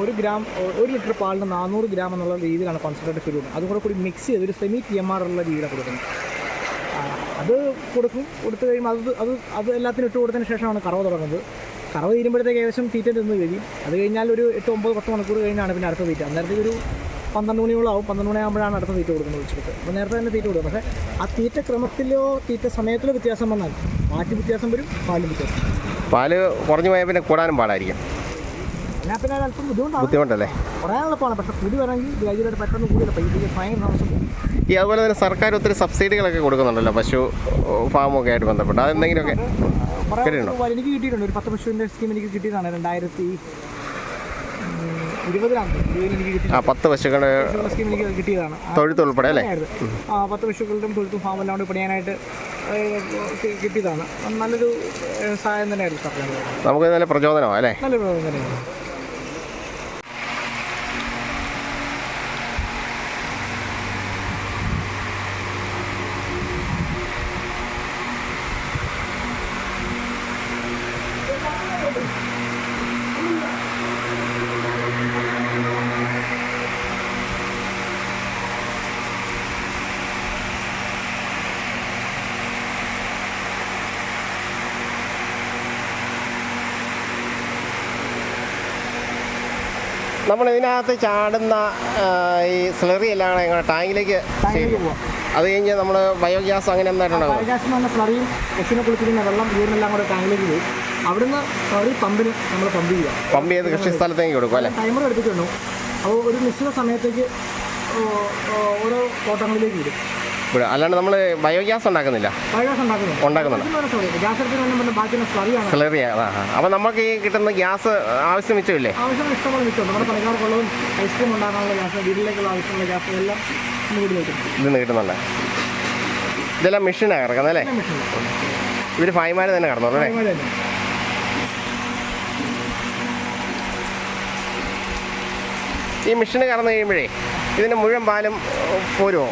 ഒരു ഗ്രാം ഒരു ലിറ്റർ പാലിന് നാനൂറ് ഗ്രാം എന്നുള്ള രീതിയിലാണ് കോൺസെൻട്രേറ്റഡ് ഫീഡ് അതും കൂടെ കൂടി മിക്സ് ചെയ്ത് ഒരു സെമി ടി എം ആർ ഉള്ള രീതിയിലാണ് കൊടുക്കുന്നത്. അത് കൊടുക്കും കൊടുത്തു കഴിയുമ്പോൾ അത് അത് അത് എല്ലാത്തിനും ഇട്ട് കൊടുത്തതിന് ശേഷമാണ് കറവ് തുടങ്ങുന്നത്. കറവ തീരുമ്പോഴത്തേക്ക് ഏകദേശം തീറ്റ തിന്ന് കഴിയും. അത് കഴിഞ്ഞാൽ ഒരു എട്ട് ഒമ്പത് പത്ത് മണിക്കൂർ കഴിഞ്ഞാണ് പിന്നെ അടുത്ത തീറ്റ. അന്നേരത്തേക്ക് ഒരു പന്ത്രണ്ട് മണിയോളം ആവും പന്ത്രണ്ട് മണിയാകുമ്പോഴാണ് അടുത്ത തീറ്റ കൊടുക്കുന്നത് ഉച്ചയ്ക്ക്. അപ്പോൾ നേരത്തെ തന്നെ തീറ്റ കൊടുക്കും. പക്ഷേ ആ തീറ്റ ക്രമത്തിലോ തീറ്റ സമയത്തിലോ വ്യത്യാസം വന്നാൽ മാറ്റി വ്യത്യാസം വരും പാലും വ്യത്യാസം. പാൽ കുറഞ്ഞു പോയാൽ പിന്നെ കൂടാനും പാടായിരിക്കും. എന്നാൽ പിന്നെ അല്പം ബുദ്ധിമുട്ടാണ്. ബുദ്ധിമുട്ടല്ലേ? കുറേ എളുപ്പമാണ് പക്ഷേ കൂടി വരാമെങ്കിൽ ഗ്രാജുവേറ്റ് പെട്ടെന്ന് കൂടി പൈസ ഭയങ്കര താമസം ഈ അതുപോലെ തന്നെ സർക്കാർ ഒത്തിരി സബ്സിഡികളൊക്കെ കൊടുക്കുന്നുണ്ടല്ലോ പശു ഫാമൊക്കെ ആയിട്ട് ബന്ധപ്പെട്ട്. അതെന്തെങ്കിലുമൊക്കെ എനിക്ക് കിട്ടിയിട്ടുണ്ട്. ഒരു പത്ത് പശുവിന്റെ സ്കീം എനിക്ക് കിട്ടിയതാണ്. രണ്ടായിരത്തി ആ പത്ത് പശുക്കളുടെ കിട്ടിയതാണ്. തൊഴുത്ത് ഉൾപ്പെടെ അല്ലേ? ആയിരുന്നു. ആ പത്ത് പശുക്കളുടെയും തൊഴുത്തും ഫാം എല്ലാം കൂടി പണിയാനായിട്ട് കിട്ടിയതാണ്. നല്ലൊരു സഹായം തന്നെയായിരുന്നു നമുക്ക് നല്ല പ്രചോദനമാണ് അല്ലേ? പ്രയോജനം തന്നെയാണ് നമ്മൾ ഇതിനകത്ത് ചാടുന്ന ഈ സ്ലറി എല്ലാം കൂടെ ടാങ്കിലേക്ക് അത് കഴിഞ്ഞ് നമ്മൾ ബയോഗ്യാസ് അങ്ങനെ എന്തായിട്ടുണ്ടാകും ബയോഗ്യാസ് എന്ന് പറഞ്ഞ സ്ലറിയും പശുവിനെ കുളിപ്പിക്കുന്ന വെള്ളം യൂറിനെല്ലാം കൂടെ ടാങ്കിലേക്ക് പോയി. അവിടുന്ന് സ്ലറി പമ്പിന് നമ്മൾ പമ്പ് ചെയ്യുക. പമ്പ് ചെയ്ത് കൃഷി സ്ഥലത്തേക്ക് കൊടുക്കും അല്ലേ? ടൈമർ എടുത്തിട്ടുണ്ടോ അപ്പോൾ ഒരു നിശ്ചിത സമയത്തേക്ക് ഓരോ തോട്ടങ്ങളിലേക്ക് വിടും. ഇവിടെ അല്ലാണ്ട് നമ്മൾ ബയോഗ്യാസ് ഉണ്ടാക്കുന്നില്ല. ഉണ്ടാക്കുന്നുണ്ട് ഉണ്ടാക്കുന്നുണ്ട് ഗ്യാസ് എടുത്തിന് തന്നെ ബാക്കിയുള്ള സ്ലറിയാണ് സ്ലറി ആ അപ്പോൾ നമുക്ക് ഈ കിട്ടുന്ന ഗ്യാസ് ആവശ്യം മിച്ചമില്ലേ? ആവശ്യം നമ്മുടെ പണിക്കാർക്കുള്ളതും ഐസ്ക്രീം ഉണ്ടാക്കാനുള്ള ഗ്യാസ് വീട്ടിലേക്കുള്ള ആവശ്യമുള്ള ഗ്യാസ് എല്ലാം ഇതിന്ന് കിട്ടുന്നുണ്ട്. ഇതെല്ലാം മെഷീനാണ് കിടക്കുന്നത് അല്ലേ? ഇവർ ഫൈമാര് തന്നെ കിടന്നോളൂ അല്ലേ? ഈ മെഷീന് കറന്നു കഴിയുമ്പോഴേ ഇതിന്റെ മുഴുവൻ പാലും പോരുമോ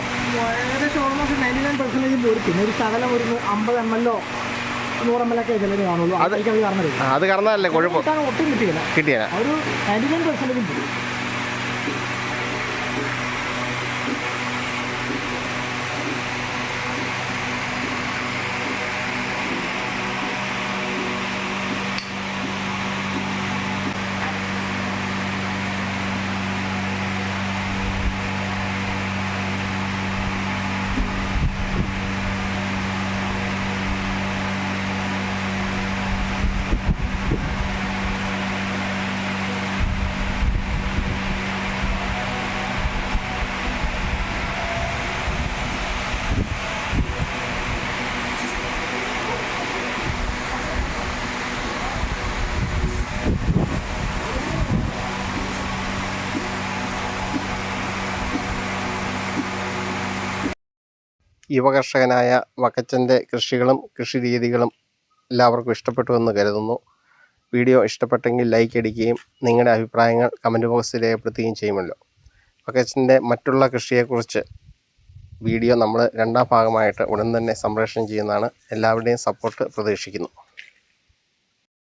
ഏകദേശം ഓൾമോസ്റ്റ് നയന്റി നയൻ പെർസെന്റേജ് പോരും പിന്നെ ഒരു ശകലം ഒരു അമ്പത് എം എല്ലോ നൂറ് എം എൽ ഒക്കെ ചിലർ കാണുള്ളൂ. അത് അതൊക്കെ അത് കറന്നതല്ലേ കുഴപ്പം? ഒട്ടും കിട്ടിയില്ല. കിട്ടിയാൽ ഒരു നയന്റി നയൻ പെർസെന്റേജും പോരും യുവകർഷകനായ വക്കച്ചന്റെ കൃഷികളും കൃഷിരീതികളും എല്ലാവർക്കും ഇഷ്ടപ്പെട്ടു എന്ന് കരുതുന്നു. വീഡിയോ ഇഷ്ടപ്പെട്ടെങ്കിൽ ലൈക്ക് അടിക്കുകയും നിങ്ങളുടെ അഭിപ്രായങ്ങൾ കമന്റ് ബോക്സിൽ രേഖപ്പെടുത്തുകയും ചെയ്യുമല്ലോ. വക്കച്ചന്റെ മറ്റുള്ള കൃഷിയെക്കുറിച്ച് വീഡിയോ നമ്മൾ രണ്ടാം ഭാഗമായിട്ട് ഉടൻ തന്നെ സംപ്രേഷണം ചെയ്യുന്നതാണ്. എല്ലാവരുടെയും സപ്പോർട്ട് പ്രതീക്ഷിക്കുന്നു.